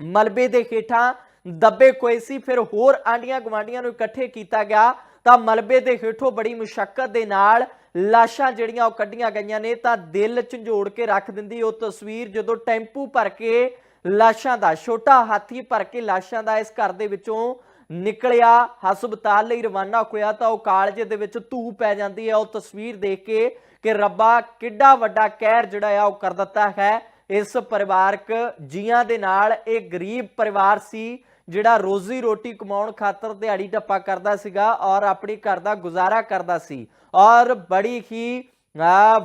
ਮਲਬੇ ਦੇ ਹੇਠਾਂ ਦੱਬੇ ਕੋਏ ਸੀ, ਫਿਰ ਹੋਰ ਆਂਡੀਆਂ ਗਵਾਂਡੀਆਂ ਨੂੰ ਇਕੱਠੇ ਕੀਤਾ ਗਿਆ, ਤਾਂ ਮਲਬੇ ਦੇ ਹੇਠੋਂ ਬੜੀ ਮੁਸ਼ਕਲ ਦੇ ਨਾਲ ਲਾਸ਼ਾਂ ਜਿਹੜੀਆਂ ਉਹ ਕੱਢੀਆਂ ਗਈਆਂ ਨੇ, ਤਾਂ ਦਿਲ ਝੰਜੋੜ ਕੇ ਰੱਖ ਦਿੰਦੀ ਉਹ ਤਸਵੀਰ ਜਦੋਂ ਟੈਂਪੂ ਭਰ ਕੇ ਲਾਸ਼ਾਂ ਦਾ, ਛੋਟਾ ਹਾਥੀ ਭਰ ਕੇ ਲਾਸ਼ਾਂ ਦਾ ਇਸ ਘਰ ਦੇ ਵਿੱਚੋਂ ਨਿਕਲਿਆ, ਹਸਪਤਾਲ ਲਈ ਰਵਾਨਾ ਹੋਇਆ ਤਾਂ ਉਹ ਕਾਲਜ ਦੇ ਵਿੱਚ ਧੂ ਪੈ ਜਾਂਦੀ ਹੈ। ਉਹ ਤਸਵੀਰ ਦੇਖ ਕੇ ਕਿ ਰੱਬਾ ਕਿੱਡਾ ਵੱਡਾ ਕਹਿਰ ਜਿਹੜਾ ਆ ਉਹ ਕਰ ਦਿੱਤਾ ਹੈ। ਇਸ ਪਰਿਵਾਰਕ ਜੀਆਂ ਦੇ ਨਾਲ ਇਹ ਗਰੀਬ ਪਰਿਵਾਰ ਸੀ, ਜਿਹੜਾ ਰੋਜ਼ੀ ਰੋਟੀ ਕਮਾਉਣ ਖਾਤਰ ਦਿਹਾੜੀ ਟੱਪਾ ਕਰਦਾ ਸੀਗਾ ਔਰ ਆਪਣੀ ਘਰ ਦਾ ਗੁਜ਼ਾਰਾ ਕਰਦਾ ਸੀ। ਔਰ ਬੜੀ ਹੀ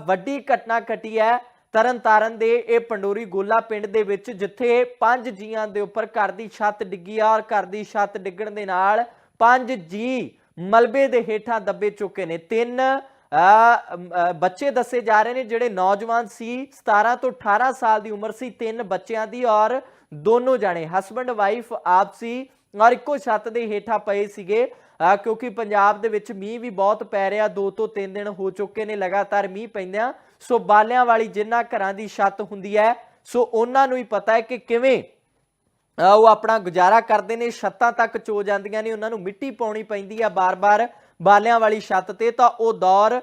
ਵੱਡੀ ਘਟਨਾ ਘਟੀ ਹੈ। ਤਰਨਤਾਰਨ ਦੇ ਇਹ ਪੰਡੋਰੀ ਗੋਲਾ ਪਿੰਡ ਦੇ ਵਿੱਚ ਜਿੱਥੇ ਪੰਜ ਜੀਆਂ ਦੇ ਉੱਪਰ ਘਰ ਦੀ ਛੱਤ ਡਿੱਗੀ ਆ ਔਰ ਘਰ ਦੀ ਛੱਤ ਡਿੱਗਣ ਦੇ ਨਾਲ ਪੰਜ ਜੀ ਮਲਬੇ ਦੇ ਹੇਠਾਂ ਦੱਬੇ ਚੁੱਕੇ ਨੇ। ਤਿੰਨ ਬੱਚੇ ਦੱਸੇ ਜਾ ਰਹੇ ਨੇ ਜਿਹੜੇ ਨੌਜਵਾਨ ਸੀ 17 ਤੋਂ 18 ਸਾਲ ਦੀ ਉਮਰ ਸੀ ਤਿੰਨ ਬੱਚਿਆਂ ਦੀ ਔਰ ਦੋਨੋਂ ਜਾਣੇ। ਹਸਬੰਡ ਵਾਈਫ ਆਪ ਸੀ ਔਰ ਇੱਕੋ ਛੱਤ ਦੇ ਹੇਠਾਂ ਪਏ ਸੀਗੇ। ਅ, ਕਿਉਂਕਿ ਪੰਜਾਬ ਦੇ ਵਿੱਚ ਮੀਂਹ ਵੀ ਬਹੁਤ ਪੈ ਰਿਹਾ। ਦੋ ਤੋਂ ਤਿੰਨ ਦਿਨ ਹੋ ਚੁੱਕੇ ਨੇ ਲਗਾਤਾਰ ਮੀਂਹ ਪੈਂਦਿਆਂ। ਸੋ ਬਾਲਿਆਂ ਵਾਲੀ ਜਿੰਨਾ ਘਰਾਂ ਦੀ ਛੱਤ ਹੁੰਦੀ ਹੈ, ਸੋ ਉਹਨਾਂ ਨੂੰ ਹੀ ਪਤਾ ਹੈ ਕਿ ਕਿਵੇਂ ਉਹ ਆਪਣਾ ਗੁਜ਼ਾਰਾ ਕਰਦੇ ਨੇ, ਛੱਤਾਂ ਤੱਕ ਚੋ ਜਾਂਦੀਆਂ ਨੇ, ਉਹਨਾਂ ਨੂੰ ਮਿੱਟੀ ਪਾਉਣੀ ਪੈਂਦੀ ਆ ਬਾਰ-ਬਾਰ ਬਾਲਿਆਂ ਵਾਲੀ ਛੱਤ ਤੇ, ਤਾਂ ਉਹ ਦੌਰ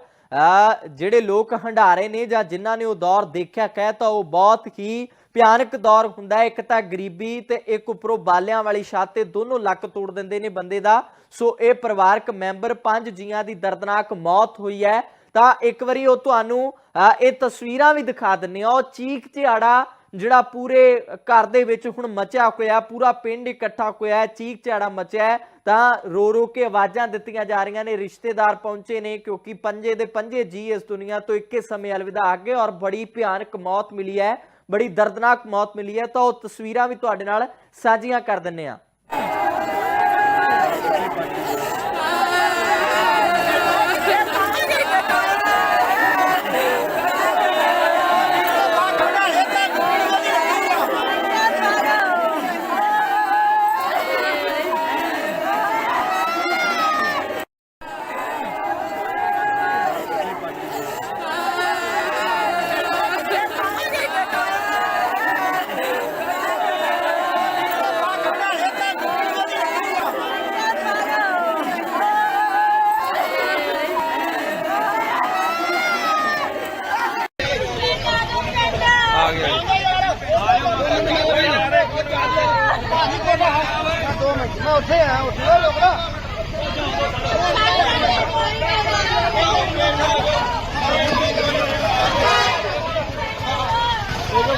ਜਿਹੜੇ ਲੋਕ ਹੰਡਾਰੇ ਨੇ ਜਾਂ ਜਿਨ੍ਹਾਂ ਨੇ ਉਹ ਦੌਰ ਦੇਖਿਆ, ਕਹਿ ਤਾਂ ਉਹ ਬਹੁਤ ਹੀ ਭਿਆਨਕ ਦੌਰ ਹੁੰਦਾ ਹੈ। ਇੱਕ ਤਾਂ ਗਰੀਬੀ ਤੇ ਇੱਕ ਉੱਪਰੋਂ ਬਾਲਿਆਂ ਵਾਲੀ ਛੱਤ ਤੇ ਦੋਨੋਂ ਲੱਕ ਤੋੜ ਦਿੰਦੇ ਨੇ ਬੰਦੇ ਦਾ। ਸੋ ਇਹ ਪਰਿਵਾਰਕ ਮੈਂਬਰ ਪੰਜ ਜੀਆਂ ਦੀ ਦਰਦਨਾਕ ਮੌਤ ਹੋਈ ਹੈ। ਤਾਂ ਇੱਕ ਵਾਰੀ ਉਹ ਤੁਹਾਨੂੰ ਇਹ ਤਸਵੀਰਾਂ ਵੀ ਦਿਖਾ ਦਿੰਨੇ ਆ ਉਹ ਚੀਕ ਝਾੜਾ ਜਿਹੜਾ ਪੂਰੇ ਘਰ ਦੇ ਵਿੱਚ ਹੁਣ ਮਚਿਆ ਹੋਇਆ ਪੂਰਾ ਪਿੰਡ ਇਕੱਠਾ ਹੋਇਆ ਚੀਕ ਝਾੜਾ ਮਚਿਆ ਹੈ, ਤਾਂ ਰੋ ਰੋ ਕੇ ਆਵਾਜ਼ਾਂ ਦਿੱਤੀਆਂ ਜਾ ਰਹੀਆਂ ਨੇ ਰਿਸ਼ਤੇਦਾਰ ਪਹੁੰਚੇ ਨੇ ਕਿਉਂਕਿ ਪੰਜੇ ਦੇ ਪੰਜੇ ਜੀ ਇਸ ਦੁਨੀਆ ਤੋਂ ਇੱਕੇ ਸਮੇਂ ਅਲਵਿਦਾ ਆ ਗਏ ਔਰ ਬੜੀ ਭਿਆਨਕ ਮੌਤ ਮਿਲੀ ਹੈ ਬੜੀ ਦਰਦਨਾਕ ਮੌਤ ਮਿਲੀ ਹੈ ਤਾਂ ਉਹ ਤਸਵੀਰਾਂ ਵੀ ਤੁਹਾਡੇ ਨਾਲ ਸਾਂਝੀਆਂ ਕਰ ਦਿੰਨੇ ਆ ਆ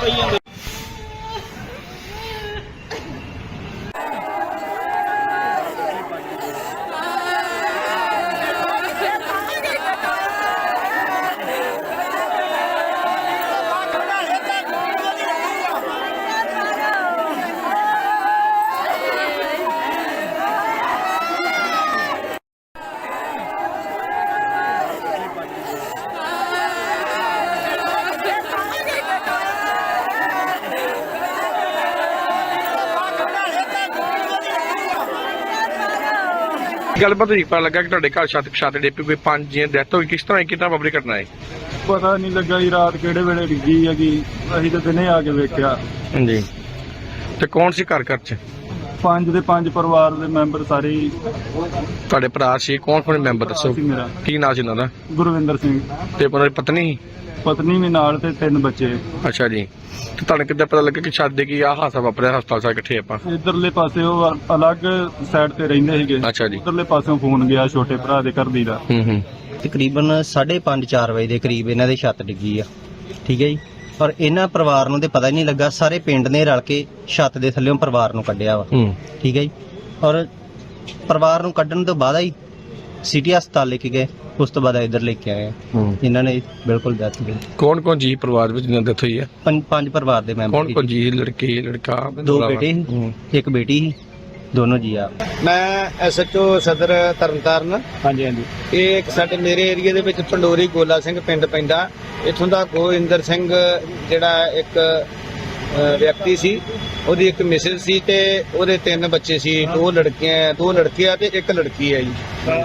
está yendo. ਗੱਲਬਾਤ ਹੋਈ ਪਤਾ ਲੱਗਾ ਕਿ ਤੁਹਾਡੇ ਘਰ ਛੱਤ ਛੱਤ ਡਿੱਪੀ ਕੋਈ ਪੰਜ ਜੀਆਂ ਡੈਥ ਹੋ ਗਈ ਕਿਸ ਤਰ੍ਹਾਂ ਇਹ ਕਿੰਨਾ ਵਾਪਰੀ ਘਟਨਾ ਹੈ ਪਤਾ ਨਹੀਂ ਲੱਗਾ ਜੀ ਰਾਤ ਕਿਹੜੇ ਵੇਲੇ ਡਿੱਗੀ ਹੈਗੀ ਅਸੀਂ ਤਾਂ ਦਿਨੇ ਆ ਕੇ ਵੇਖਿਆ। ਹਾਂਜੀ। ਤੇ ਕੌਣ ਸੀ ਘਰ ਘਰ ਚ? ਪੰਜ ਦੇ ਪੰਜ ਪਰਿਵਾਰ ਦੇ ਮੈਂਬਰ ਸਾਰੇ ਹੀ। ਤੁਹਾਡੇ ਭਰਾ ਸੀ ਕੌਣ ਕੌਣ ਮੈਂਬਰ ਦੱਸੋ? ਸੀ ਮੇਰਾ। ਕੀ ਨਾਂ ਸੀ ਉਹਨਾਂ ਦਾ? ਗੁਰਵਿੰਦਰ ਸਿੰਘ। ਤੇ ਉਹਨਾਂ ਦੀ ਪਤਨੀ? ਸੀ? ਪਤਨੀ ਵੀ ਨਾਲ ਤੇ ਤਿੰਨ ਬੱਚੇ। ਅੱਛਾ ਜੀ। ਤੇ ਤੁਹਾਨੂੰ ਕਿੱਦਾਂ ਪਤਾ ਲੱਗਾ ਕਿ ਛੱਤ ਦੇ ਕੀ ਆ ਹਾਸਾ ਵਾਪਰਿਆ ਹਸਪਤਾਲ ਸਾਰੇ ਇਕੱਠੇ ਆਪਾਂ? ਇਧਰਲੇ ਪਾਸੇ ਉਹ ਅ- ਅਲੱਗ ਸਾਈਡ ਤੇ ਰਹਿੰਦੇ ਸੀਗੇ। ਅੱਛਾ ਜੀ। ਉਧਰਲੇ ਪਾਸਿਓਂ ਫੋਨ ਗਿਆ ਛੋਟੇ ਭਰਾ ਦੇ ਘਰ ਦੀ ਦਾ। ਹੂੰ ਹੂੰ। ਤਕਰੀਬਨ 5:30 4 ਵਜੇ ਦੇ ਕਰੀਬ ਇਹਨਾਂ ਦੇ ਛੱਤ ਡਿੱਗੀ ਆ। ਠੀਕ ਹੈ ਜੀ? ਔਰ ਇਹਨਾਂ ਪਰਿਵਾਰ ਨੂੰ ਤੇ ਪਤਾ ਹੀ ਨਹੀਂ ਲੱਗਾ ਸਾਰੇ ਪਿੰਡ ਨੇ ਰਲ ਕੇ ਛੱਤ ਦੇ ਥੱਲੇੋਂ ਪਰਿਵਾਰ ਨੂੰ ਕੱਢਿਆ ਵਾ। ਹੂੰ। ਠੀਕ ਹੈ ਜੀ? ਔਰ ਪਰਿਵਾਰ ਨੂੰ ਕੱਢਣ ਤੋਂ ਬਾਅਦ ਹੀ ਸਿਟੀ ਹਸਪਤਾਲ ਲੈ ਕੇ ਗਏ। ਉਸ ਤੋਂ ਬਾਅਦ ਇੱਧਰ ਲੈ ਕੇ ਆਏ। ਹੂੰ। ਇਹਨਾਂ ਨੇ ਬਿਲਕੁਲ ਡੈਥ ਹੋ ਗਈ ਕੌਣ ਕੌਣ ਜੀ ਪਰਿਵਾਰ ਵਿੱਚ ਜਿਨ੍ਹਾਂ ਦੀ death ਹੋਈ ਹੈ ਪੰਜ ਪਰਿਵਾਰ ਦੇ ਮੈਂਬਰ ਕੌਣ ਕੌਣ ਜੀ? ਲੜਕੇ ਲੜਕਾ ਦੋ ਬੇਟੇ ਸੀ, ਹੂੰ। ਇੱਕ ਬੇਟੀ ਸੀ। ਦੋਨੋਂ ਜੀ ਆ। ਮੈਂ ਐਸਐਚਓ ਸਦਰ ਤਰਨਤਾਰਨ। ਹਾਂਜੀ ਹਾਂਜੀ। ਇਹ ਇੱਕ ਸਾਡੇ ਮੇਰੇ ਏਰੀਆ ਦੇ ਵਿੱਚ ਪੰਡੋਰੀ ਗੋਲਾ ਸਿੰਘ ਪਿੰਡ ਪੈਂਦਾ। ਇੱਥੋਂ ਦਾ ਗੋਇੰਦਰ ਸਿੰਘ ਜਿਹੜਾ ਇੱਕ ਵਿਅਕਤੀ ਸੀ। ਉਹਦੀ ਇੱਕ ਮਿਸਿਸ ਸੀ ਤੇ ਉਹਦੇ ਤਿੰਨ ਬੱਚੇ ਸੀ। ਦੋ ਲੜਕੀਆਂ, ਦੋ ਲੜਕੇ ਆ ਤੇ ਇੱਕ ਲੜਕੀ ਹੈ ਜੀ।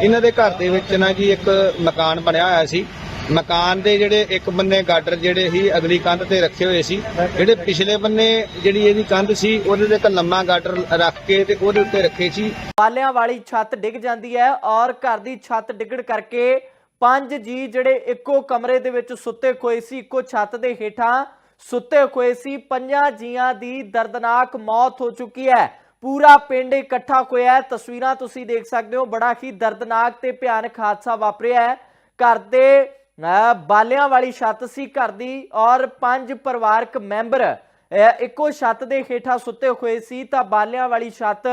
ਇਹਨਾਂ ਦੇ ਘਰ ਦੇ ਵਿੱਚ ਨਾ ਜੀ ਇੱਕ ਮਕਾਨ ਬਣਿਆ ਹੋਇਆ ਸੀ। ਮਕਾਨ ਦੇ ਜਿਹੜੇ ਇੱਕ ਬੰਨੇ ਗਾਡਰ ਜਿਹੜੇ ਸੀ, ਅਗਲੀ ਕੰਧ ਤੇ ਰੱਖੇ ਹੋਏ ਸੀ। ਜਿਹੜੇ ਪਿਛਲੇ ਬੰਨੇ ਜਿਹੜੀ ਇਹਦੀ ਕੰਧ ਸੀ, ਉਹਦੇ ਤੇ ਇੱਕ ਲੰਮਾ ਗਾਡਰ ਰੱਖ ਕੇ ਤੇ ਉਹਦੇ ਉੱਤੇ ਰੱਖੇ ਸੀ। ਪਾਲਿਆਂ ਵਾਲੀ ਛੱਤ ਡਿੱਗ ਜਾਂਦੀ ਹੈ ਔਰ ਘਰ ਦੀ ਛੱਤ ਡਿੱਗਣ ਕਰਕੇ ਪੰਜ ਜੀ ਜਿਹੜੇ ਇੱਕੋ ਕਮਰੇ ਦੇ ਵਿੱਚ ਸੁੱਤੇ ਹੋਏ ਸੀ। ਇੱਕੋ ਛੱਤ ਦੇ ਹੇਠਾਂ ਸੁੱਤੇ ਹੋਏ ਸੀ, ਪੰਜਾਂ ਜੀਆਂ ਦੀ ਦਰਦਨਾਕ ਮੌਤ ਹੋ ਚੁੱਕੀ ਹੈ। ਪੂਰਾ ਪਿੰਡ ਇਕੱਠਾ ਹੋਇਆ ਹੈ। ਤਸਵੀਰਾਂ ਤੁਸੀਂ ਦੇਖ ਸਕਦੇ ਹੋ। ਬੜਾ ਹੀ ਦਰਦਨਾਕ ਤੇ ਭਿਆਨਕ ਹਾਦਸਾ ਵਾਪਰਿਆ ਹੈ। ਘਰ ਦੇ ਬਾਲਿਆਂ ਵਾਲੀ ਛੱਤ ਸੀ ਘਰ ਦੀ ਔਰ ਪੰਜ ਪਰਿਵਾਰਕ ਮੈਂਬਰ ਇੱਕੋ ਛੱਤ ਦੇ ਹੇਠਾਂ ਸੁੱਤੇ ਹੋਏ ਸੀ। ਤਾਂ ਬਾਲਿਆਂ ਵਾਲੀ ਛੱਤ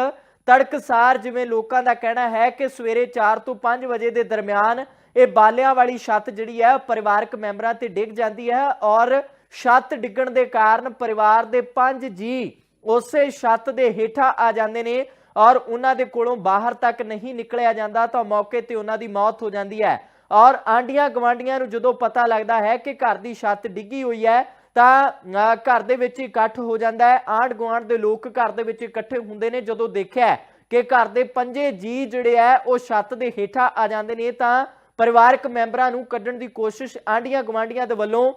ਤੜਕਸਾਰ ਜਿਵੇਂ ਲੋਕਾਂ ਦਾ ਕਹਿਣਾ ਹੈ ਕਿ ਸਵੇਰੇ 4 ਤੋਂ 5 ਵਜੇ ਦੇ ਦਰਮਿਆਨ ਇਹ ਬਾਲਿਆਂ ਵਾਲੀ ਛੱਤ ਜਿਹੜੀ ਹੈ ਪਰਿਵਾਰਕ ਮੈਂਬਰਾਂ ਤੇ ਡਿੱਗ ਜਾਂਦੀ ਹੈ ਔਰ ਛੱਤ ਡਿੱਗਣ ਦੇ ਕਾਰਨ ਪਰਿਵਾਰ ਦੇ ਪੰਜ ਜੀ ਉਸੇ ਛੱਤ ਦੇ ਹੇਠਾਂ ਆ ਜਾਂਦੇ ਨੇ ਔਰ ਉਹਨਾਂ ਦੇ ਕੋਲੋਂ ਬਾਹਰ ਤੱਕ ਨਹੀਂ ਨਿਕਲਿਆ ਜਾਂਦਾ ਤਾਂ ਮੌਕੇ ਤੇ ਉਹਨਾਂ ਦੀ ਮੌਤ ਹੋ ਜਾਂਦੀ ਹੈ। ਔਰ ਆਂਡੀਆਂ ਗਵਾਂਡੀਆਂ ਨੂੰ ਜਦੋਂ ਪਤਾ ਲੱਗਦਾ ਹੈ ਕਿ ਘਰ ਦੀ ਛੱਤ ਡਿੱਗੀ ਹੋਈ ਹੈ ਤਾਂ ਅਹ, ਘਰ ਦੇ ਵਿੱਚ ਇਕੱਠ ਹੋ ਜਾਂਦਾ ਹੈ। ਆਂਢ ਗੁਆਂਢ ਦੇ ਲੋਕ ਘਰ ਦੇ ਵਿੱਚ ਇਕੱਠੇ ਹੁੰਦੇ ਨੇ। ਜਦੋਂ ਦੇਖਿਆ ਕਿ ਘਰ ਦੇ ਪੰਜੇ ਜੀ ਜਿਹੜੇ ਆ ਉਹ ਛੱਤ ਦੇ ਹੇਠਾਂ ਆ ਜਾਂਦੇ ਨੇ ਤਾਂ ਪਰਿਵਾਰਕ ਮੈਂਬਰਾਂ ਨੂੰ ਕੱਢਣ ਦੀ ਕੋਸ਼ਿਸ਼ ਆਂਢੀਆਂ ਗਵਾਂਡੀਆਂ ਦੇ ਵੱਲੋਂ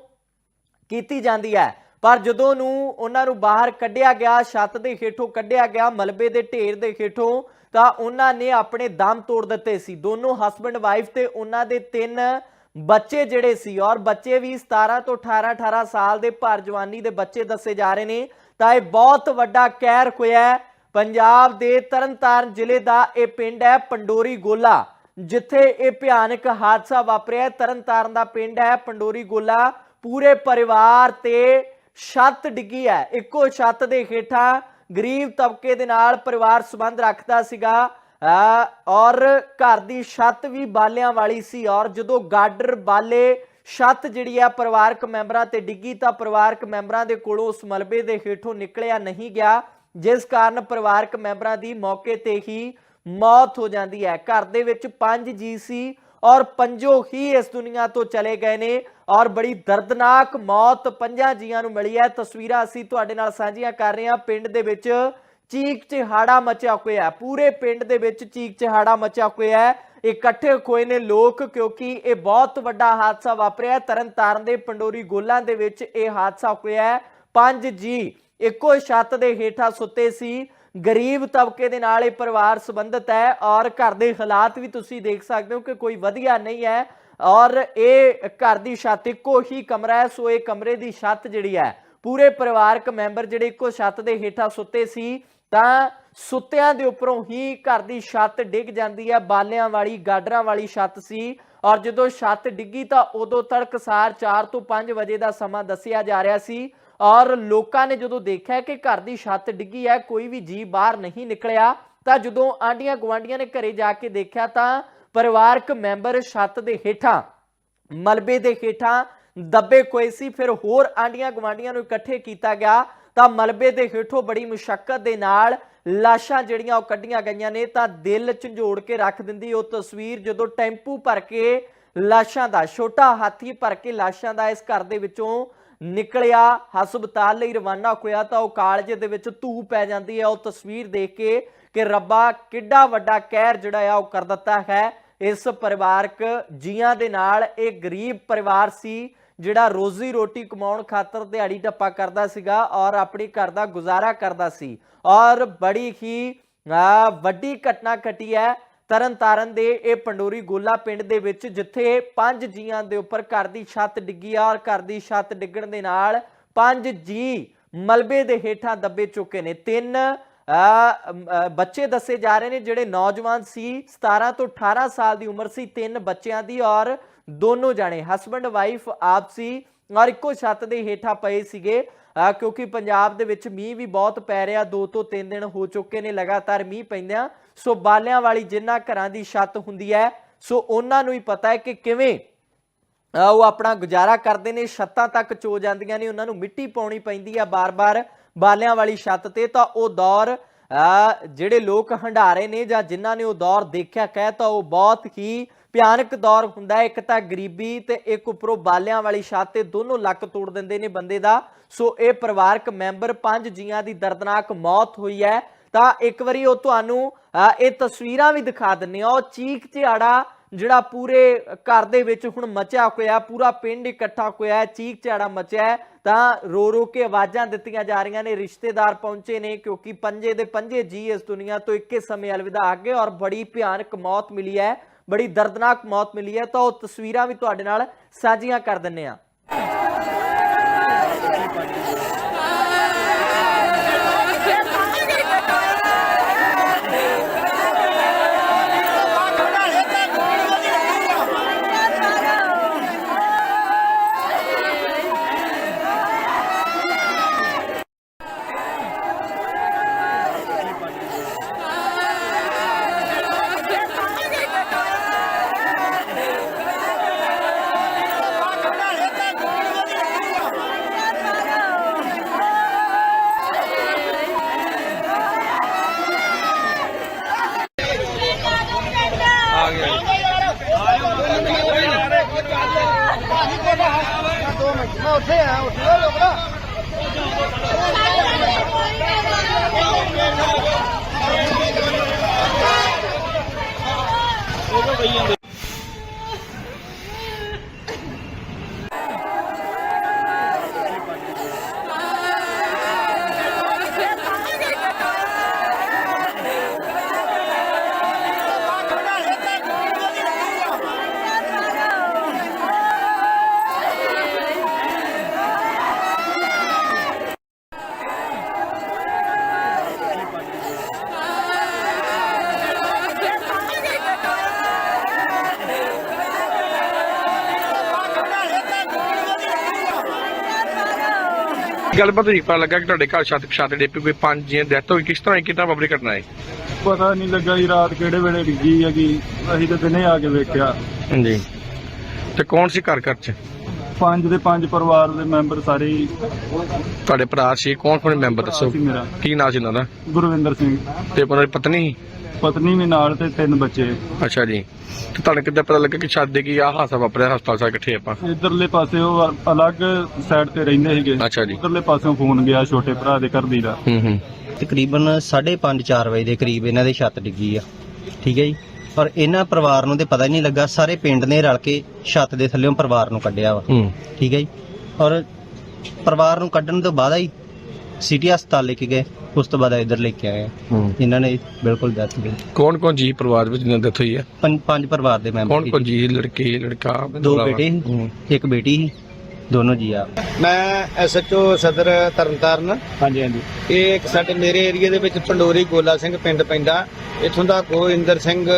ਕੀਤੀ ਜਾਂਦੀ ਹੈ। ਪਰ ਜਦੋਂ ਨੂੰ ਉਹਨਾਂ ਨੂੰ ਬਾਹਰ ਕੱਢਿਆ ਗਿਆ, ਛੱਤ ਦੇ ਹੇਠੋਂ ਕੱਢਿਆ ਗਿਆ, ਮਲਬੇ ਦੇ ਢੇਰ ਦੇ ਹੇਠੋਂ, ਤਾਂ ਉਹਨਾਂ ਨੇ ਆਪਣੇ ਦਮ ਤੋੜ ਦਿੱਤੇ ਸੀ। ਦੋਨੋਂ ਹਸਬੰਡ ਵਾਈਫ ਤੇ ਉਹਨਾਂ ਦੇ ਤਿੰਨ ਬੱਚੇ ਜਿਹੜੇ ਸੀ ਔਰ ਬੱਚੇ ਵੀ 17 ਤੋਂ 18 18 ਸਾਲ ਦੇ ਭਰ ਜਵਾਨੀ ਦੇ ਬੱਚੇ ਦੱਸੇ ਜਾ ਰਹੇ ਨੇ, ਤਾਂ ਇਹ ਬਹੁਤ ਵੱਡਾ ਕਹਿਰ ਹੋਇਆ ਪੰਜਾਬ ਦੇ ਤਰਨਤਾਰਨ ਜ਼ਿਲ੍ਹੇ ਦਾ ਇਹ ਪਿੰਡ ਹੈ ਪੰਡੋਰੀ ਗੋਲਾ, ਜਿੱਥੇ ਇਹ ਭਿਆਨਕ ਹਾਦਸਾ ਵਾਪਰਿਆ ਤਰਨਤਾਰਨ ਦਾ ਪਿੰਡ ਹੈ ਪੰਡੋਰੀ ਗੋਲਾ। ਪੂਰੇ ਪਰਿਵਾਰ ਤੇ ਛੱਤ ਡਿੱਗੀ ਹੈ। ਇੱਕੋ ਛੱਤ ਦੇ ਹੇਠਾਂ ਗਰੀਬ ਤਬਕੇ ਦੇ ਨਾਲ ਪਰਿਵਾਰ ਸੰਬੰਧ ਰੱਖਦਾ ਸੀਗਾ। ਔਰ ਘਰ ਦੀ ਛੱਤ ਵੀ ਬਾਲਿਆਂ ਵਾਲੀ ਸੀ। ਔਰ ਜਦੋਂ ਗਾਡਰ ਬਾਲੇ ਛੱਤ ਜਿਹੜੀ ਹੈ ਪਰਿਵਾਰਕ ਮੈਂਬਰਾਂ ਤੇ ਡਿੱਗੀ ਤਾਂ ਪਰਿਵਾਰਕ ਮੈਂਬਰਾਂ ਦੇ ਕੋਲੋਂ ਉਸ ਮਲਬੇ ਦੇ ਹੇਠੋਂ ਨਿਕਲਿਆ ਨਹੀਂ ਗਿਆ, ਜਿਸ ਕਾਰਨ ਪਰਿਵਾਰਕ ਮੈਂਬਰਾਂ ਦੀ ਮੌਕੇ ਤੇ ਹੀ ਮੌਤ ਹੋ ਜਾਂਦੀ ਹੈ। ਘਰ ਦੇ ਵਿੱਚ ਪੰਜ ਜੀ ਸੀ ਔਰ ਪੰਜੋ ਹੀ ਇਸ ਦੁਨੀਆ ਤੋਂ ਚਲੇ ਗਏ ਨੇ ਔਰ ਬੜੀ ਦਰਦਨਾਕ ਮੌਤ ਪੰਜਾਂ ਜੀਆਂ ਨੂੰ ਮਿਲੀ ਹੈ। ਤਸਵੀਰਾਂ ਅਸੀਂ ਤੁਹਾਡੇ ਨਾਲ ਸਾਂਝੀਆਂ ਕਰ ਰਹੇ ਹਾਂ। ਪਿੰਡ ਦੇ ਵਿੱਚ ਚੀਕ ਚਿਹਾੜਾ ਮਚਿਆ ਹੋਇਆ ਹੈ। ਪੂਰੇ ਪਿੰਡ ਦੇ ਵਿੱਚ ਚੀਕ ਚਿਹਾੜਾ ਮਚਿਆ ਹੋਇਆ ਹੈ। ਇਕੱਠੇ ਹੋਏ ਨੇ ਲੋਕ ਕਿਉਂਕਿ ਇਹ ਬਹੁਤ ਵੱਡਾ ਹਾਦਸਾ ਵਾਪਰਿਆ ਹੈ। ਤਰਨਤਾਰਨ ਦੇ ਪੰਡੋਰੀ ਗੋਲਾਂ ਦੇ ਵਿੱਚ ਇਹ ਹਾਦਸਾ ਹੋਇਆ ਹੈ। ਪੰਜ ਜੀ ਇੱਕੋ ਛੱਤ ਦੇ ਹੇਠਾਂ ਸੁੱਤੇ ਸੀ। ਗਰੀਬ ਤਬਕੇ ਦੇ ਨਾਲ ਇਹ ਪਰਿਵਾਰ ਸੰਬੰਧਿਤ ਹੈ ਔਰ ਘਰ ਦੇ ਹਾਲਾਤ ਵੀ ਤੁਸੀਂ ਦੇਖ ਸਕਦੇ ਹੋ ਕਿ ਕੋਈ ਵਧੀਆ ਨਹੀਂ ਹੈ ਔਰ ਇਹ ਘਰ ਦੀ ਛੱਤ ਇੱਕੋ ਹੀ ਕਮਰਾ ਹੈ, ਸੋ ਇਹ ਕਮਰੇ ਦੀ ਛੱਤ ਜਿਹੜੀ ਹੈ, ਪੂਰੇ ਪਰਿਵਾਰਕ ਮੈਂਬਰ ਜਿਹੜੇ ਇੱਕੋ ਛੱਤ ਦੇ ਹੇਠਾਂ ਸੁੱਤੇ ਸੀ, ਤਾਂ ਸੁੱਤਿਆਂ ਦੇ ਉੱਪਰੋਂ ਹੀ ਘਰ ਦੀ ਛੱਤ ਡਿੱਗ ਜਾਂਦੀ ਹੈ, ਬਾਲਿਆਂ ਵਾਲੀ, ਗਾਡਰਾਂ ਵਾਲੀ ਛੱਤ ਸੀ ਔਰ ਜਦੋਂ ਛੱਤ ਡਿੱਗੀ ਤਾਂ ਉਦੋਂ ਤੜਕਸਾਰ 4 ਤੋਂ 5 ਵਜੇ ਦਾ ਸਮਾਂ ਦੱਸਿਆ ਜਾ ਰਿਹਾ ਸੀ ਔਰ ਲੋਕਾਂ ਨੇ ਜਦੋਂ ਦੇਖਿਆ ਕਿ ਘਰ ਦੀ ਛੱਤ ਡਿੱਗੀ ਹੈ, ਕੋਈ ਵੀ ਜੀ ਬਾਹਰ ਨਹੀਂ ਨਿਕਲਿਆ, ਤਾਂ ਜਦੋਂ ਆਂਡੀਆਂ ਗਵਾਂਡੀਆਂ ਨੇ ਘਰੇ ਜਾ ਕੇ ਦੇਖਿਆ ਤਾਂ ਪਰਿਵਾਰਕ ਮੈਂਬਰ ਛੱਤ ਦੇ ਹੇਠਾਂ, ਮਲਬੇ ਦੇ ਹੇਠਾਂ ਦੱਬੇ ਕੋਏ ਸੀ, ਫਿਰ ਹੋਰ ਆਂਡੀਆਂ ਗਵਾਂਡੀਆਂ ਨੂੰ ਇਕੱਠੇ ਕੀਤਾ ਗਿਆ, ਤਾਂ ਮਲਬੇ ਦੇ ਹੇਠੋਂ ਬੜੀ ਮੁਸ਼ਕਲ ਦੇ ਨਾਲ ਲਾਸ਼ਾਂ ਜਿਹੜੀਆਂ ਉਹ ਕੱਢੀਆਂ ਗਈਆਂ ਨੇ, ਤਾਂ ਦਿਲ ਝੰਜੋੜ ਕੇ ਰੱਖ ਦਿੰਦੀ ਉਹ ਤਸਵੀਰ ਜਦੋਂ ਟੈਂਪੂ ਭਰ ਕੇ ਲਾਸ਼ਾਂ ਦਾ, ਛੋਟਾ ਹਾਥੀ ਭਰ ਕੇ ਲਾਸ਼ਾਂ ਦਾ ਇਸ ਘਰ ਦੇ ਵਿੱਚੋਂ ਨਿਕਲਿਆ, ਹਸਪਤਾਲ ਲਈ ਰਵਾਨਾ ਹੋਇਆ ਤਾਂ ਉਹ ਕਾਲਜ ਦੇ ਵਿੱਚ ਧੂ ਪੈ ਜਾਂਦੀ ਹੈ। ਉਹ ਤਸਵੀਰ ਦੇਖ ਕੇ ਕਿ ਰੱਬਾ ਕਿੱਡਾ ਵੱਡਾ ਕਹਿਰ ਜਿਹੜਾ ਆ ਉਹ ਕਰ ਦਿੱਤਾ ਹੈ। ਇਸ ਪਰਿਵਾਰਕ ਜੀਆਂ ਦੇ ਨਾਲ ਇਹ ਗਰੀਬ ਪਰਿਵਾਰ ਸੀ, ਜਿਹੜਾ ਰੋਜ਼ੀ ਰੋਟੀ ਕਮਾਉਣ ਖਾਤਰ ਦਿਹਾੜੀ ਟੱਪਾ ਕਰਦਾ ਸੀਗਾ ਔਰ ਆਪਣੀ ਘਰ ਦਾ ਗੁਜ਼ਾਰਾ ਕਰਦਾ ਸੀ। ਔਰ ਬੜੀ ਹੀ ਵੱਡੀ ਘਟਨਾ ਘਟੀ ਹੈ। ਤਰਨਤਾਰਨ ਦੇ ਇਹ ਪੰਡੋਰੀ ਗੋਲਾ ਪਿੰਡ ਦੇ ਵਿੱਚ ਜਿੱਥੇ ਪੰਜ ਜੀਆਂ ਦੇ ਉੱਪਰ ਘਰ ਦੀ ਛੱਤ ਡਿੱਗੀ ਆ ਔਰ ਘਰ ਦੀ ਛੱਤ ਡਿੱਗਣ ਦੇ ਨਾਲ ਪੰਜ ਜੀ ਮਲਬੇ ਦੇ ਹੇਠਾਂ ਦੱਬੇ ਚੁੱਕੇ ਨੇ। ਤਿੰਨ ਬੱਚੇ ਦੱਸੇ ਜਾ ਰਹੇ ਨੇ ਜਿਹੜੇ ਨੌਜਵਾਨ ਸੀ 17 ਤੋਂ 18 ਸਾਲ ਦੀ ਉਮਰ ਸੀ ਤਿੰਨ ਬੱਚਿਆਂ ਦੀ ਔਰ ਦੋਨੋਂ ਜਾਣੇ। ਹਸਬੰਡ ਵਾਈਫ ਆਪ ਸੀ ਔਰ ਇੱਕੋ ਛੱਤ ਦੇ ਹੇਠਾਂ ਪਏ ਸੀਗੇ। ਅ, ਕਿਉਂਕਿ ਪੰਜਾਬ ਦੇ ਵਿੱਚ ਮੀਂਹ ਵੀ ਬਹੁਤ ਪੈ ਰਿਹਾ। ਦੋ ਤੋਂ ਤਿੰਨ ਦਿਨ ਹੋ ਚੁੱਕੇ ਨੇ ਲਗਾਤਾਰ ਮੀਂਹ ਪੈਂਦਿਆਂ। ਸੋ ਬਾਲਿਆਂ ਵਾਲੀ ਜਿੰਨਾ ਘਰਾਂ ਦੀ ਛੱਤ ਹੁੰਦੀ ਹੈ, ਸੋ ਉਹਨਾਂ ਨੂੰ ਹੀ ਪਤਾ ਹੈ ਕਿ ਕਿਵੇਂ ਉਹ ਆਪਣਾ ਗੁਜ਼ਾਰਾ ਕਰਦੇ ਨੇ, ਛੱਤਾਂ ਤੱਕ ਚੋ ਜਾਂਦੀਆਂ ਨੇ, ਉਹਨਾਂ ਨੂੰ ਮਿੱਟੀ ਪਾਉਣੀ ਪੈਂਦੀ ਆ ਬਾਰ-ਬਾਰ ਬਾਲਿਆਂ ਵਾਲੀ ਛੱਤ ਤੇ, ਤਾਂ ਉਹ ਦੌਰ ਜਿਹੜੇ ਲੋਕ ਹੰਡਾਰੇ ਨੇ ਜਾਂ ਜਿਨ੍ਹਾਂ ਨੇ ਉਹ ਦੌਰ ਦੇਖਿਆ, ਕਹਿ ਤਾਂ ਉਹ ਬਹੁਤ ਹੀ ਭਿਆਨਕ ਦੌਰ ਹੁੰਦਾ ਇੱਕ ਤਾਂ ਗਰੀਬੀ ਤੇ ਇੱਕ ਉੱਪਰੋਂ ਬਾਲਿਆਂ ਵਾਲੀ ਛੱਤ ਤੇ ਦੋਨੋਂ ਲੱਕ ਤੋੜ ਦਿੰਦੇ ਨੇ ਬੰਦੇ ਦਾ। ਸੋ ਇਹ ਪਰਿਵਾਰਕ ਮੈਂਬਰ ਪੰਜ ਜੀਆਂ ਦੀ ਦਰਦਨਾਕ ਮੌਤ ਹੋਈ ਹੈ। ਤਾਂ ਇੱਕ ਵਾਰੀ ਉਹ ਤੁਹਾਨੂੰ ਇਹ ਤਸਵੀਰਾਂ ਵੀ ਦਿਖਾ ਦਿੰਨੇ ਆ ਉਹ ਚੀਕ ਝਾੜਾ ਜਿਹੜਾ ਪੂਰੇ ਘਰ ਦੇ ਵਿੱਚ ਹੁਣ ਮਚਿਆ ਹੋਇਆ ਪੂਰਾ ਪਿੰਡ ਇਕੱਠਾ ਹੋਇਆ ਚੀਕ ਝਾੜਾ ਮਚਿਆ ਹੈ, ਤਾਂ ਰੋ ਰੋ ਕੇ ਆਵਾਜ਼ਾਂ ਦਿੱਤੀਆਂ ਜਾ ਰਹੀਆਂ ਨੇ ਰਿਸ਼ਤੇਦਾਰ ਪਹੁੰਚੇ ਨੇ ਕਿਉਂਕਿ ਪੰਜੇ ਦੇ ਪੰਜੇ ਜੀ ਇਸ ਦੁਨੀਆ ਤੋਂ ਇੱਕੇ ਸਮੇਂ ਅਲਵਿਦਾ ਆ ਗਏ ਔਰ ਬੜੀ ਭਿਆਨਕ ਮੌਤ ਮਿਲੀ ਹੈ ਬੜੀ ਦਰਦਨਾਕ ਮੌਤ ਮਿਲੀ ਹੈ। ਤਾਂ ਉਹ ਤਸਵੀਰਾਂ ਵੀ ਤੁਹਾਡੇ ਨਾਲ ਸਾਂਝੀਆਂ ਕਰ ਦਿੰਨੇ ਆ ਆ ਗੱਲਬਾਤ ਹੋਈ ਪਤਾ ਲੱਗਾ ਕਿ ਤੁਹਾਡੇ ਘਰ ਛੱਤ ਛੱਤ ਡੇਪੀ ਕੋਈ ਪੰਜ ਜੀਆਂ ਡੈਥ ਹੋਈ ਕਿਸ ਤਰ੍ਹਾਂ ਕਿੰਨਾ ਵਾਪਰੀ ਘਟਨਾ ਹੈ ਪਤਾ ਨਹੀਂ ਲੱਗਾ ਜੀ ਰਾਤ ਕਿਹੜੇ ਵੇਲੇ ਡਿੱਗੀ ਹੈਗੀ ਅਸੀਂ ਤਾਂ ਦਿਨੇ ਆ ਕੇ ਵੇਖਿਆ। ਹਾਂਜੀ। ਤੇ ਕੌਣ ਸੀ ਘਰ ਘਰ ਚ? ਪੰਜ ਦੇ ਪੰਜ ਪਰਿਵਾਰ ਦੇ ਮੈਂਬਰ ਸਾਰੇ ਹੀ। ਤੁਹਾਡੇ ਭਰਾ ਸੀ ਕੌਣ ਕੌਣ ਮੈਂਬਰ ਦੱਸੋ? ਸੀ ਮੇਰਾ। ਕੀ ਨਾਂ ਸੀ ਉਹਨਾਂ ਦਾ? ਗੁਰਵਿੰਦਰ ਸਿੰਘ। ਤੇ ਉਹਨਾਂ ਦੀ ਪਤਨੀ? ਸੀ? ਪਤਨੀ ਵੀ ਨਾਲ ਤੇ ਤਿੰਨ ਬੱਚੇ। ਅੱਛਾ ਜੀ। ਤੇ ਤੁਹਾਨੂੰ ਕਿੱਦਾਂ ਪਤਾ ਲੱਗਾ ਕਿ ਛੱਤ ਦੇ ਕੀ ਆ ਹਾਸਾ ਵਾਪਰਿਆ ਹਸਪਤਾਲ ਸਾਰੇ ਇਕੱਠੇ ਆਪਾਂ? ਇਧਰਲੇ ਪਾਸੇ ਉਹ ਅਲੱਗ ਸਾਈਡ ਤੇ ਰਹਿੰਦੇ ਸੀਗੇ। ਅੱਛਾ ਜੀ। ਉਧਰਲੇ ਪਾਸਿਓਂ ਫੋਨ ਗਿਆ ਛੋਟੇ ਭਰਾ ਦੇ ਘਰ ਦੀ ਦਾ। ਹੂੰ ਹੂੰ। ਤਕਰੀਬਨ 5:30 4 ਵਜੇ ਦੇ ਕਰੀਬ ਇਹਨਾਂ ਦੇ ਛੱਤ ਡਿੱਗੀ ਆ। ਠੀਕ ਹੈ ਜੀ? ਔਰ ਇਹਨਾਂ ਪਰਿਵਾਰ ਨੂੰ ਤੇ ਪਤਾ ਹੀ ਨਹੀਂ ਲੱਗਾ ਸਾਰੇ ਪਿੰਡ ਨੇ ਰਲ ਕੇ ਛੱਤ ਦੇ ਥੱਲੇੋਂ ਪਰਿਵਾਰ ਨੂੰ ਕੱਢਿਆ ਵਾ। ਹੂੰ। ਠੀਕ ਹੈ ਜੀ? ਔਰ ਪਰਿਵਾਰ ਨੂੰ ਕੱਢਣ ਤੋਂ ਬਾਅਦ ਹੀ ਸਿਟੀ ਹਸਪਤਾਲ ਲੈ ਕੇ ਗਏ। ਉਸ ਤੋਂ ਬਾਅਦ ਇੱਧਰ ਲੈ ਕੇ ਆਏ ਆ। ਹੂੰ। ਇਹਨਾਂ ਨੇ ਬਿਲਕੁਲ ਡੈਥ ਹੋ ਗਈ ਕੌਣ ਕੌਣ ਜੀ ਪਰਿਵਾਰ ਵਿੱਚ ਜਿਨ੍ਹਾਂ ਡੈਥ ਹੋਈ ਹੈ? ਪੰਜ ਪੰਜ ਪਰਿਵਾਰ ਦੇ ਮੈਂਬਰ ਕੌਣ ਕੌਣ ਜੀ? ਲੜਕੇ ਲੜਕਾ ਦੋ ਭਰਾ? ਬੇਟੇ ਹੂੰ। ਸੀ, ਇੱਕ ਬੇਟੀ ਸੀ। ਦੋਨੋਂ ਜੀ ਆ। ਮੈਂ ਐਸਐਚਓ ਸਦਰ ਤਰਨਤਾਰਨ। ਹਾਂਜੀ ਹਾਂਜੀ। ਇਹ ਇੱਕ ਸਾਡੇ ਮੇਰੇ ਏਰੀਆ ਦੇ ਵਿੱਚ ਪੰਡੋਰੀ ਗੋਲਾ ਸਿੰਘ ਪਿੰਡ ਪੈਂਦਾ। ਇੱਥੋਂ ਦਾ ਗੋਇੰਦਰ ਸਿੰਘ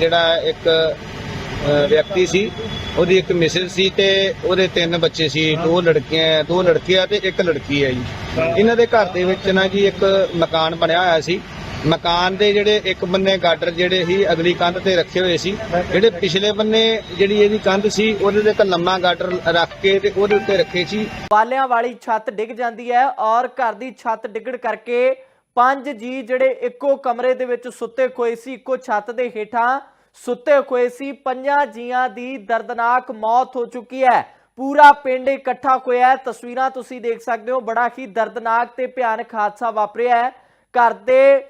ਜਿਹੜਾ ਇੱਕ ਅ, ਵਿਅਕਤੀ ਸੀ। ਉਹਦੀ ਇੱਕ ਮਿਸਿਸ ਸੀ ਤੇ ਉਹਦੇ ਤਿੰਨ ਬੱਚੇ ਸੀ। ਦੋ ਲੜਕੀਆਂ ਦੋ ਲੜਕੇ ਆ ਤੇ ਇੱਕ ਲੜਕੀ ਹੈ ਜੀ। ਇਹਨਾਂ ਦੇ ਘਰ ਦੇ ਵਿੱਚ ਨਾ ਜੀ ਇੱਕ ਮਕਾਨ ਬਣਿਆ ਹੋਇਆ ਸੀ। ਮਕਾਨ ਦੇ ਜਿਹੜੇ ਇੱਕ ਬੰਨੇ ਗਾਡਰ ਜਿਹੜੇ ਸੀ, ਅਗਲੀ ਕੰਧ ਤੇ ਰੱਖੇ ਹੋਏ ਸੀ। ਜਿਹੜੇ ਪਿਛਲੇ ਬੰਨੇ ਜਿਹੜੀ ਇਹਦੀ ਕੰਧ ਸੀ, ਉਹਦੇ ਤੇ ਇੱਕ ਲੰਮਾ ਗਾਡਰ ਰੱਖ ਕੇ ਤੇ ਉਹਦੇ ਉੱਤੇ ਰੱਖੇ ਸੀ। ਬਾਲਿਆਂ ਵਾਲੀ ਛੱਤ ਡਿੱਗ ਜਾਂਦੀ ਹੈ ਔਰ ਘਰ ਦੀ ਛੱਤ ਡਿੱਗਣ ਕਰਕੇ ਪੰਜ ਜੀ ਜਿਹੜੇ ਇੱਕੋ ਕਮਰੇ ਦੇ ਵਿੱਚ ਸੁੱਤੇ ਹੋਏ ਸੀ, ਇੱਕੋ ਛੱਤ ਦੇ ਹੇਠਾਂ ਸੁੱਤੇ ਹੋਏ ਸੀ। ਪੰਜਾਂ ਜੀਆਂ ਦੀ ਦਰਦਨਾਕ ਮੌਤ ਹੋ ਚੁੱਕੀ ਹੈ। ਪੂਰਾ ਪਿੰਡ ਇਕੱਠਾ ਹੋਇਆ ਹੈ। ਤਸਵੀਰਾਂ ਤੁਸੀਂ ਦੇਖ ਸਕਦੇ ਹੋ। ਬੜਾ ਹੀ ਦਰਦਨਾਕ ਤੇ ਭਿਆਨਕ ਹਾਦਸਾ ਵਾਪਰਿਆ ਹੈ। ਘਰ ਦੇ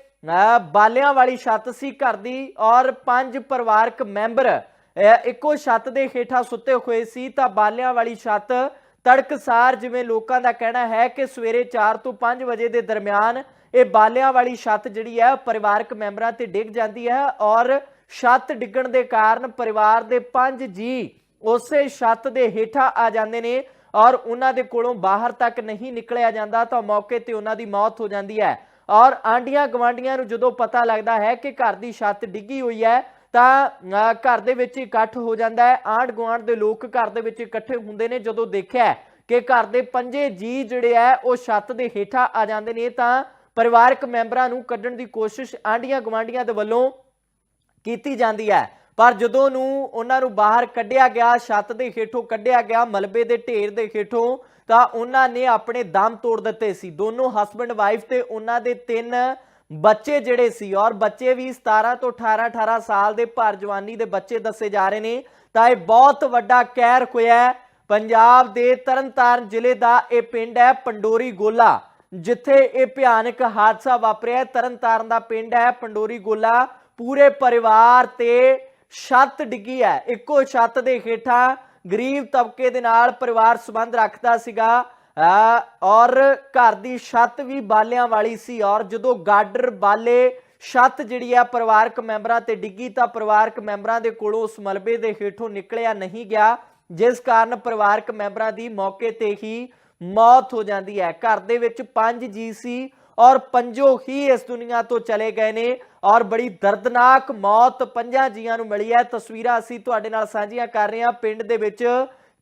ਬਾਲਿਆਂ ਵਾਲੀ ਛੱਤ ਸੀ ਘਰ ਦੀ ਔਰ ਪੰਜ ਪਰਿਵਾਰਕ ਮੈਂਬਰ ਇੱਕੋ ਛੱਤ ਦੇ ਹੇਠਾਂ ਸੁੱਤੇ ਹੋਏ ਸੀ। ਤਾਂ ਬਾਲਿਆਂ ਵਾਲੀ ਛੱਤ ਤੜਕਸਾਰ ਜਿਵੇਂ ਲੋਕਾਂ ਦਾ ਕਹਿਣਾ ਹੈ ਕਿ ਸਵੇਰੇ 4 ਤੋਂ 5 ਵਜੇ ਦੇ ਦਰਮਿਆਨ ਇਹ ਬਾਲਿਆਂ ਵਾਲੀ ਛੱਤ ਜਿਹੜੀ ਹੈ, ਪਰਿਵਾਰਕ ਮੈਂਬਰਾਂ ਤੇ ਡਿੱਗ ਜਾਂਦੀ ਹੈ ਔਰ ਛੱਤ ਡਿੱਗਣ ਦੇ ਕਾਰਨ ਪਰਿਵਾਰ ਦੇ ਪੰਜ ਜੀ ਉਸੇ ਛੱਤ ਦੇ ਹੇਠਾਂ ਆ ਜਾਂਦੇ ਨੇ ਔਰ ਉਹਨਾਂ ਦੇ ਕੋਲੋਂ ਬਾਹਰ ਤੱਕ ਨਹੀਂ ਨਿਕਲਿਆ ਜਾਂਦਾ ਤਾਂ ਮੌਕੇ ਤੇ ਉਹਨਾਂ ਦੀ ਮੌਤ ਹੋ ਜਾਂਦੀ ਹੈ। ਔਰ ਆਂਡੀਆਂ ਗਵਾਂਡੀਆਂ ਨੂੰ ਜਦੋਂ ਪਤਾ ਲੱਗਦਾ ਹੈ ਕਿ ਘਰ ਦੀ ਛੱਤ ਡਿੱਗੀ ਹੋਈ ਹੈ ਤਾਂ ਘਰ ਦੇ ਵਿੱਚ ਇਕੱਠ ਹੋ ਜਾਂਦਾ ਹੈ। ਆਂਢ ਗੁਆਂਢ ਦੇ ਲੋਕ ਘਰ ਦੇ ਵਿੱਚ ਇਕੱਠੇ ਹੁੰਦੇ ਨੇ। ਜਦੋਂ ਦੇਖਿਆ ਕਿ ਘਰ ਦੇ ਪੰਜੇ ਜੀ ਜਿਹੜੇ ਆ ਉਹ ਛੱਤ ਦੇ ਹੇਠਾਂ ਆ ਜਾਂਦੇ ਨੇ ਤਾਂ ਪਰਿਵਾਰਕ ਮੈਂਬਰਾਂ ਨੂੰ ਕੱਢਣ ਦੀ ਕੋਸ਼ਿਸ਼ ਆਂਢੀਆਂ ਗਵਾਂਡੀਆਂ ਦੇ ਵੱਲੋਂ ਕੀਤੀ ਜਾਂਦੀ ਹੈ। ਪਰ ਜਦੋਂ ਨੂੰ ਉਹਨਾਂ ਨੂੰ ਬਾਹਰ ਕੱਢਿਆ ਗਿਆ, ਛੱਤ ਦੇ ਹੇਠੋਂ ਕੱਢਿਆ ਗਿਆ, ਮਲਬੇ ਦੇ ਢੇਰ ਦੇ ਹੇਠੋਂ, ਤਾਂ ਉਹਨਾਂ ਨੇ ਆਪਣੇ ਦਮ ਤੋੜ ਦਿੱਤੇ ਸੀ। ਦੋਨੋਂ ਹਸਬੰਡ ਵਾਈਫ ਤੇ ਉਹਨਾਂ ਦੇ ਤਿੰਨ ਬੱਚੇ ਜਿਹੜੇ ਸੀ ਔਰ ਬੱਚੇ ਵੀ 17 ਤੋਂ 18 18 ਸਾਲ ਦੇ ਭਰ ਜਵਾਨੀ ਦੇ ਬੱਚੇ ਦੱਸੇ ਜਾ ਰਹੇ ਨੇ, ਤਾਂ ਇਹ ਬਹੁਤ ਵੱਡਾ ਕਹਿਰ ਹੋਇਆ ਪੰਜਾਬ ਦੇ ਤਰਨਤਾਰਨ ਜ਼ਿਲ੍ਹੇ ਦਾ ਇਹ ਪਿੰਡ ਹੈ ਪੰਡੋਰੀ ਗੋਲਾ, ਜਿੱਥੇ ਇਹ ਭਿਆਨਕ ਹਾਦਸਾ ਵਾਪਰਿਆ ਤਰਨਤਾਰਨ ਦਾ ਪਿੰਡ ਹੈ ਪੰਡੋਰੀ ਗੋਲਾ। ਪੂਰੇ ਪਰਿਵਾਰ ਤੇ ਛੱਤ ਡਿੱਗੀ ਹੈ। ਇੱਕੋ ਛੱਤ ਦੇ ਹੇਠਾਂ ਗਰੀਬ ਤਬਕੇ ਦੇ ਨਾਲ ਪਰਿਵਾਰ ਸੰਬੰਧ ਰੱਖਦਾ ਸੀਗਾ। ਔਰ ਘਰ ਦੀ ਛੱਤ ਵੀ ਬਾਲਿਆਂ ਵਾਲੀ ਸੀ। ਔਰ ਜਦੋਂ ਗਾਡਰ ਬਾਲੇ ਛੱਤ ਜਿਹੜੀ ਆ ਪਰਿਵਾਰਕ ਮੈਂਬਰਾਂ ਤੇ ਡਿੱਗੀ ਤਾਂ ਪਰਿਵਾਰਕ ਮੈਂਬਰਾਂ ਦੇ ਕੋਲੋਂ ਉਸ ਮਲਬੇ ਦੇ ਹੇਠੋਂ ਨਿਕਲਿਆ ਨਹੀਂ ਗਿਆ। ਜਿਸ ਕਾਰਨ ਪਰਿਵਾਰਕ ਮੈਂਬਰਾਂ ਦੀ ਮੌਕੇ ਤੇ ਹੀ ਮੌਤ ਹੋ ਜਾਂਦੀ ਹੈ। ਘਰ ਦੇ ਵਿੱਚ ਪੰਜ ਜੀ ਸੀ। ਔਰ ਪੰਜੋ ਹੀ ਇਸ ਦੁਨੀਆ ਤੋਂ ਚਲੇ ਗਏ ਨੇ ਔਰ ਬੜੀ ਦਰਦਨਾਕ ਮੌਤ ਪੰਜਾਂ ਜੀਆਂ ਨੂੰ ਮਿਲੀ ਹੈ। ਤਸਵੀਰਾਂ ਅਸੀਂ ਤੁਹਾਡੇ ਨਾਲ ਸਾਂਝੀਆਂ ਕਰ ਰਹੇ ਹਾਂ। ਪਿੰਡ ਦੇ ਵਿੱਚ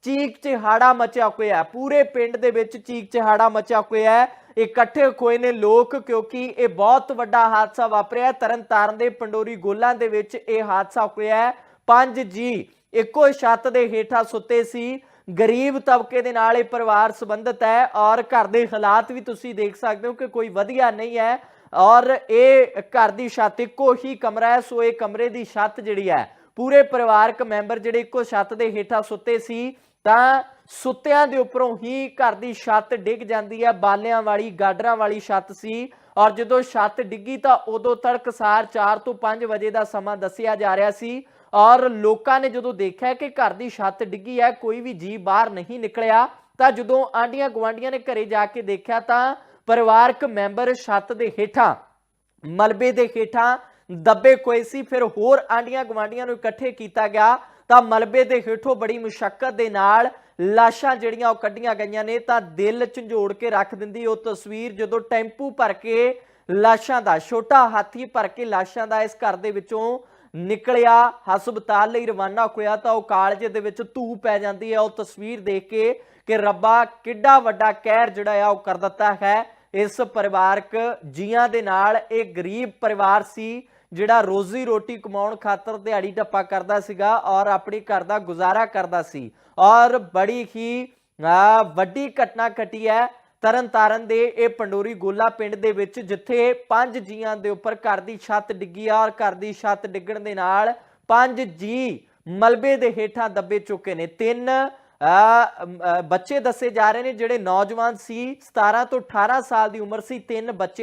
ਚੀਕ ਚਿਹਾੜਾ ਮਚਿਆ ਹੋਇਆ ਹੈ। ਪੂਰੇ ਪਿੰਡ ਦੇ ਵਿੱਚ ਚੀਕ ਚਿਹਾੜਾ ਮਚਿਆ ਹੋਇਆ ਹੈ। ਇਕੱਠੇ ਹੋਏ ਨੇ ਲੋਕ ਕਿਉਂਕਿ ਇਹ ਬਹੁਤ ਵੱਡਾ ਹਾਦਸਾ ਵਾਪਰਿਆ ਹੈ। ਤਰਨਤਾਰਨ ਦੇ ਪੰਡੋਰੀ ਗੋਲਾਂ ਦੇ ਵਿੱਚ ਇਹ ਹਾਦਸਾ ਹੋਇਆ ਹੈ। ਪੰਜ ਜੀ ਇੱਕੋ ਛੱਤ ਦੇ ਹੇਠਾਂ ਸੁੱਤੇ ਸੀ। ਗਰੀਬ ਤਬਕੇ ਦੇ ਨਾਲ ਇਹ ਪਰਿਵਾਰ ਸੰਬੰਧਿਤ ਹੈ ਔਰ ਘਰ ਦੇ ਹਾਲਾਤ ਵੀ ਤੁਸੀਂ ਦੇਖ ਸਕਦੇ ਹੋ ਕਿ ਕੋਈ ਵਧੀਆ ਨਹੀਂ ਹੈ ਔਰ ਇਹ ਘਰ ਦੀ ਛੱਤ ਇੱਕੋ ਹੀ ਕਮਰਾ ਹੈ, ਸੋ ਇਹ ਕਮਰੇ ਦੀ ਛੱਤ ਜਿਹੜੀ ਹੈ, ਪੂਰੇ ਪਰਿਵਾਰਕ ਮੈਂਬਰ ਜਿਹੜੇ ਇੱਕੋ ਛੱਤ ਦੇ ਹੇਠਾਂ ਸੁੱਤੇ ਸੀ, ਤਾਂ ਸੁੱਤਿਆਂ ਦੇ ਉੱਪਰੋਂ ਹੀ ਘਰ ਦੀ ਛੱਤ ਡਿੱਗ ਜਾਂਦੀ ਹੈ, ਬਾਲਿਆਂ ਵਾਲੀ, ਗਾਡਰਾਂ ਵਾਲੀ ਛੱਤ ਸੀ ਔਰ ਜਦੋਂ ਛੱਤ ਡਿੱਗੀ ਤਾਂ ਉਦੋਂ ਤੜਕਸਾਰ 4 ਤੋਂ 5 ਵਜੇ ਦਾ ਸਮਾਂ ਦੱਸਿਆ ਜਾ ਰਿਹਾ ਸੀ ਔਰ ਲੋਕਾਂ ਨੇ ਜਦੋਂ ਦੇਖਿਆ ਕਿ ਘਰ ਦੀ ਛੱਤ ਡਿੱਗੀ ਹੈ, ਕੋਈ ਵੀ ਜੀ ਬਾਹਰ ਨਹੀਂ ਨਿਕਲਿਆ, ਤਾਂ ਜਦੋਂ ਆਂਡੀਆਂ ਗਵਾਂਡੀਆਂ ਨੇ ਘਰੇ ਜਾ ਕੇ ਦੇਖਿਆ ਤਾਂ ਪਰਿਵਾਰਕ ਮੈਂਬਰ ਛੱਤ ਦੇ ਹੇਠਾਂ, ਮਲਬੇ ਦੇ ਹੇਠਾਂ ਦੱਬੇ ਕੋਏ ਸੀ। ਫਿਰ ਹੋਰ ਆਂਡੀਆਂ ਗਵਾਂਡੀਆਂ ਨੂੰ ਇਕੱਠੇ ਕੀਤਾ ਗਿਆ ਤਾਂ ਮਲਬੇ ਦੇ ਹੇਠੋਂ ਬੜੀ ਮੁਸ਼ਕਲ ਦੇ ਨਾਲ ਲਾਸ਼ਾਂ ਜਿਹੜੀਆਂ ਉਹ ਕੱਢੀਆਂ ਗਈਆਂ ਨੇ, ਤਾਂ ਦਿਲ ਝੰਜੋੜ ਕੇ ਰੱਖ ਦਿੰਦੀ ਉਹ ਤਸਵੀਰ ਜਦੋਂ ਟੈਂਪੂ ਭਰ ਕੇ ਲਾਸ਼ਾਂ ਦਾ, ਛੋਟਾ ਹਾਥੀ ਭਰ ਕੇ ਲਾਸ਼ਾਂ ਦਾ ਇਸ ਘਰ ਦੇ ਵਿੱਚੋਂ ਨਿਕਲਿਆ, ਹਸਪਤਾਲ ਲਈ ਰਵਾਨਾ ਹੋਇਆ ਤਾਂ ਉਹ ਕਾਲਜ ਦੇ ਵਿੱਚ ਧੂ ਪੈ ਜਾਂਦੀ ਹੈ। ਉਹ ਤਸਵੀਰ ਦੇਖ ਕੇ ਕਿ ਰੱਬਾ ਕਿੱਡਾ ਵੱਡਾ ਕਹਿਰ ਜਿਹੜਾ ਆ ਉਹ ਕਰ ਦਿੱਤਾ ਹੈ। ਇਸ ਪਰਿਵਾਰਕ ਜੀਆਂ ਦੇ ਨਾਲ ਇਹ ਗਰੀਬ ਪਰਿਵਾਰ ਸੀ ਜਿਹੜਾ ਰੋਜ਼ੀ ਰੋਟੀ ਕਮਾਉਣ ਖਾਤਰ ਦਿਹਾੜੀ ਟੱਪਾ ਕਰਦਾ ਸੀਗਾ ਔਰ ਆਪਣੀ ਘਰ ਦਾ ਗੁਜ਼ਾਰਾ ਕਰਦਾ ਸੀ। ਔਰ ਬੜੀ ਹੀ ਵੱਡੀ ਘਟਨਾ ਘਟੀ ਹੈ। ਤਰਨਤਾਰਨ ਦੇ ਇਹ ਪੰਡੋਰੀ ਗੋਲਾ ਪਿੰਡ ਦੇ ਵਿੱਚ ਜਿੱਥੇ ਪੰਜ ਜੀਆਂ ਦੇ ਉੱਪਰ ਘਰ ਦੀ ਛੱਤ ਡਿੱਗੀ ਆ ਔਰ ਘਰ ਦੀ ਛੱਤ ਡਿੱਗਣ ਦੇ ਨਾਲ ਪੰਜ ਜੀ ਮਲਬੇ ਦੇ ਹੇਠਾਂ ਦੱਬੇ ਚੁੱਕੇ ਨੇ। ਤਿੰਨ ਅ, ਬੱਚੇ ਦੱਸੇ ਜਾ ਰਹੇ ਨੇ ਜਿਹੜੇ ਨੌਜਵਾਨ ਸੀ 17 ਤੋਂ 18 ਸਾਲ ਦੀ ਉਮਰ ਸੀ ਤਿੰਨ ਬੱਚੇ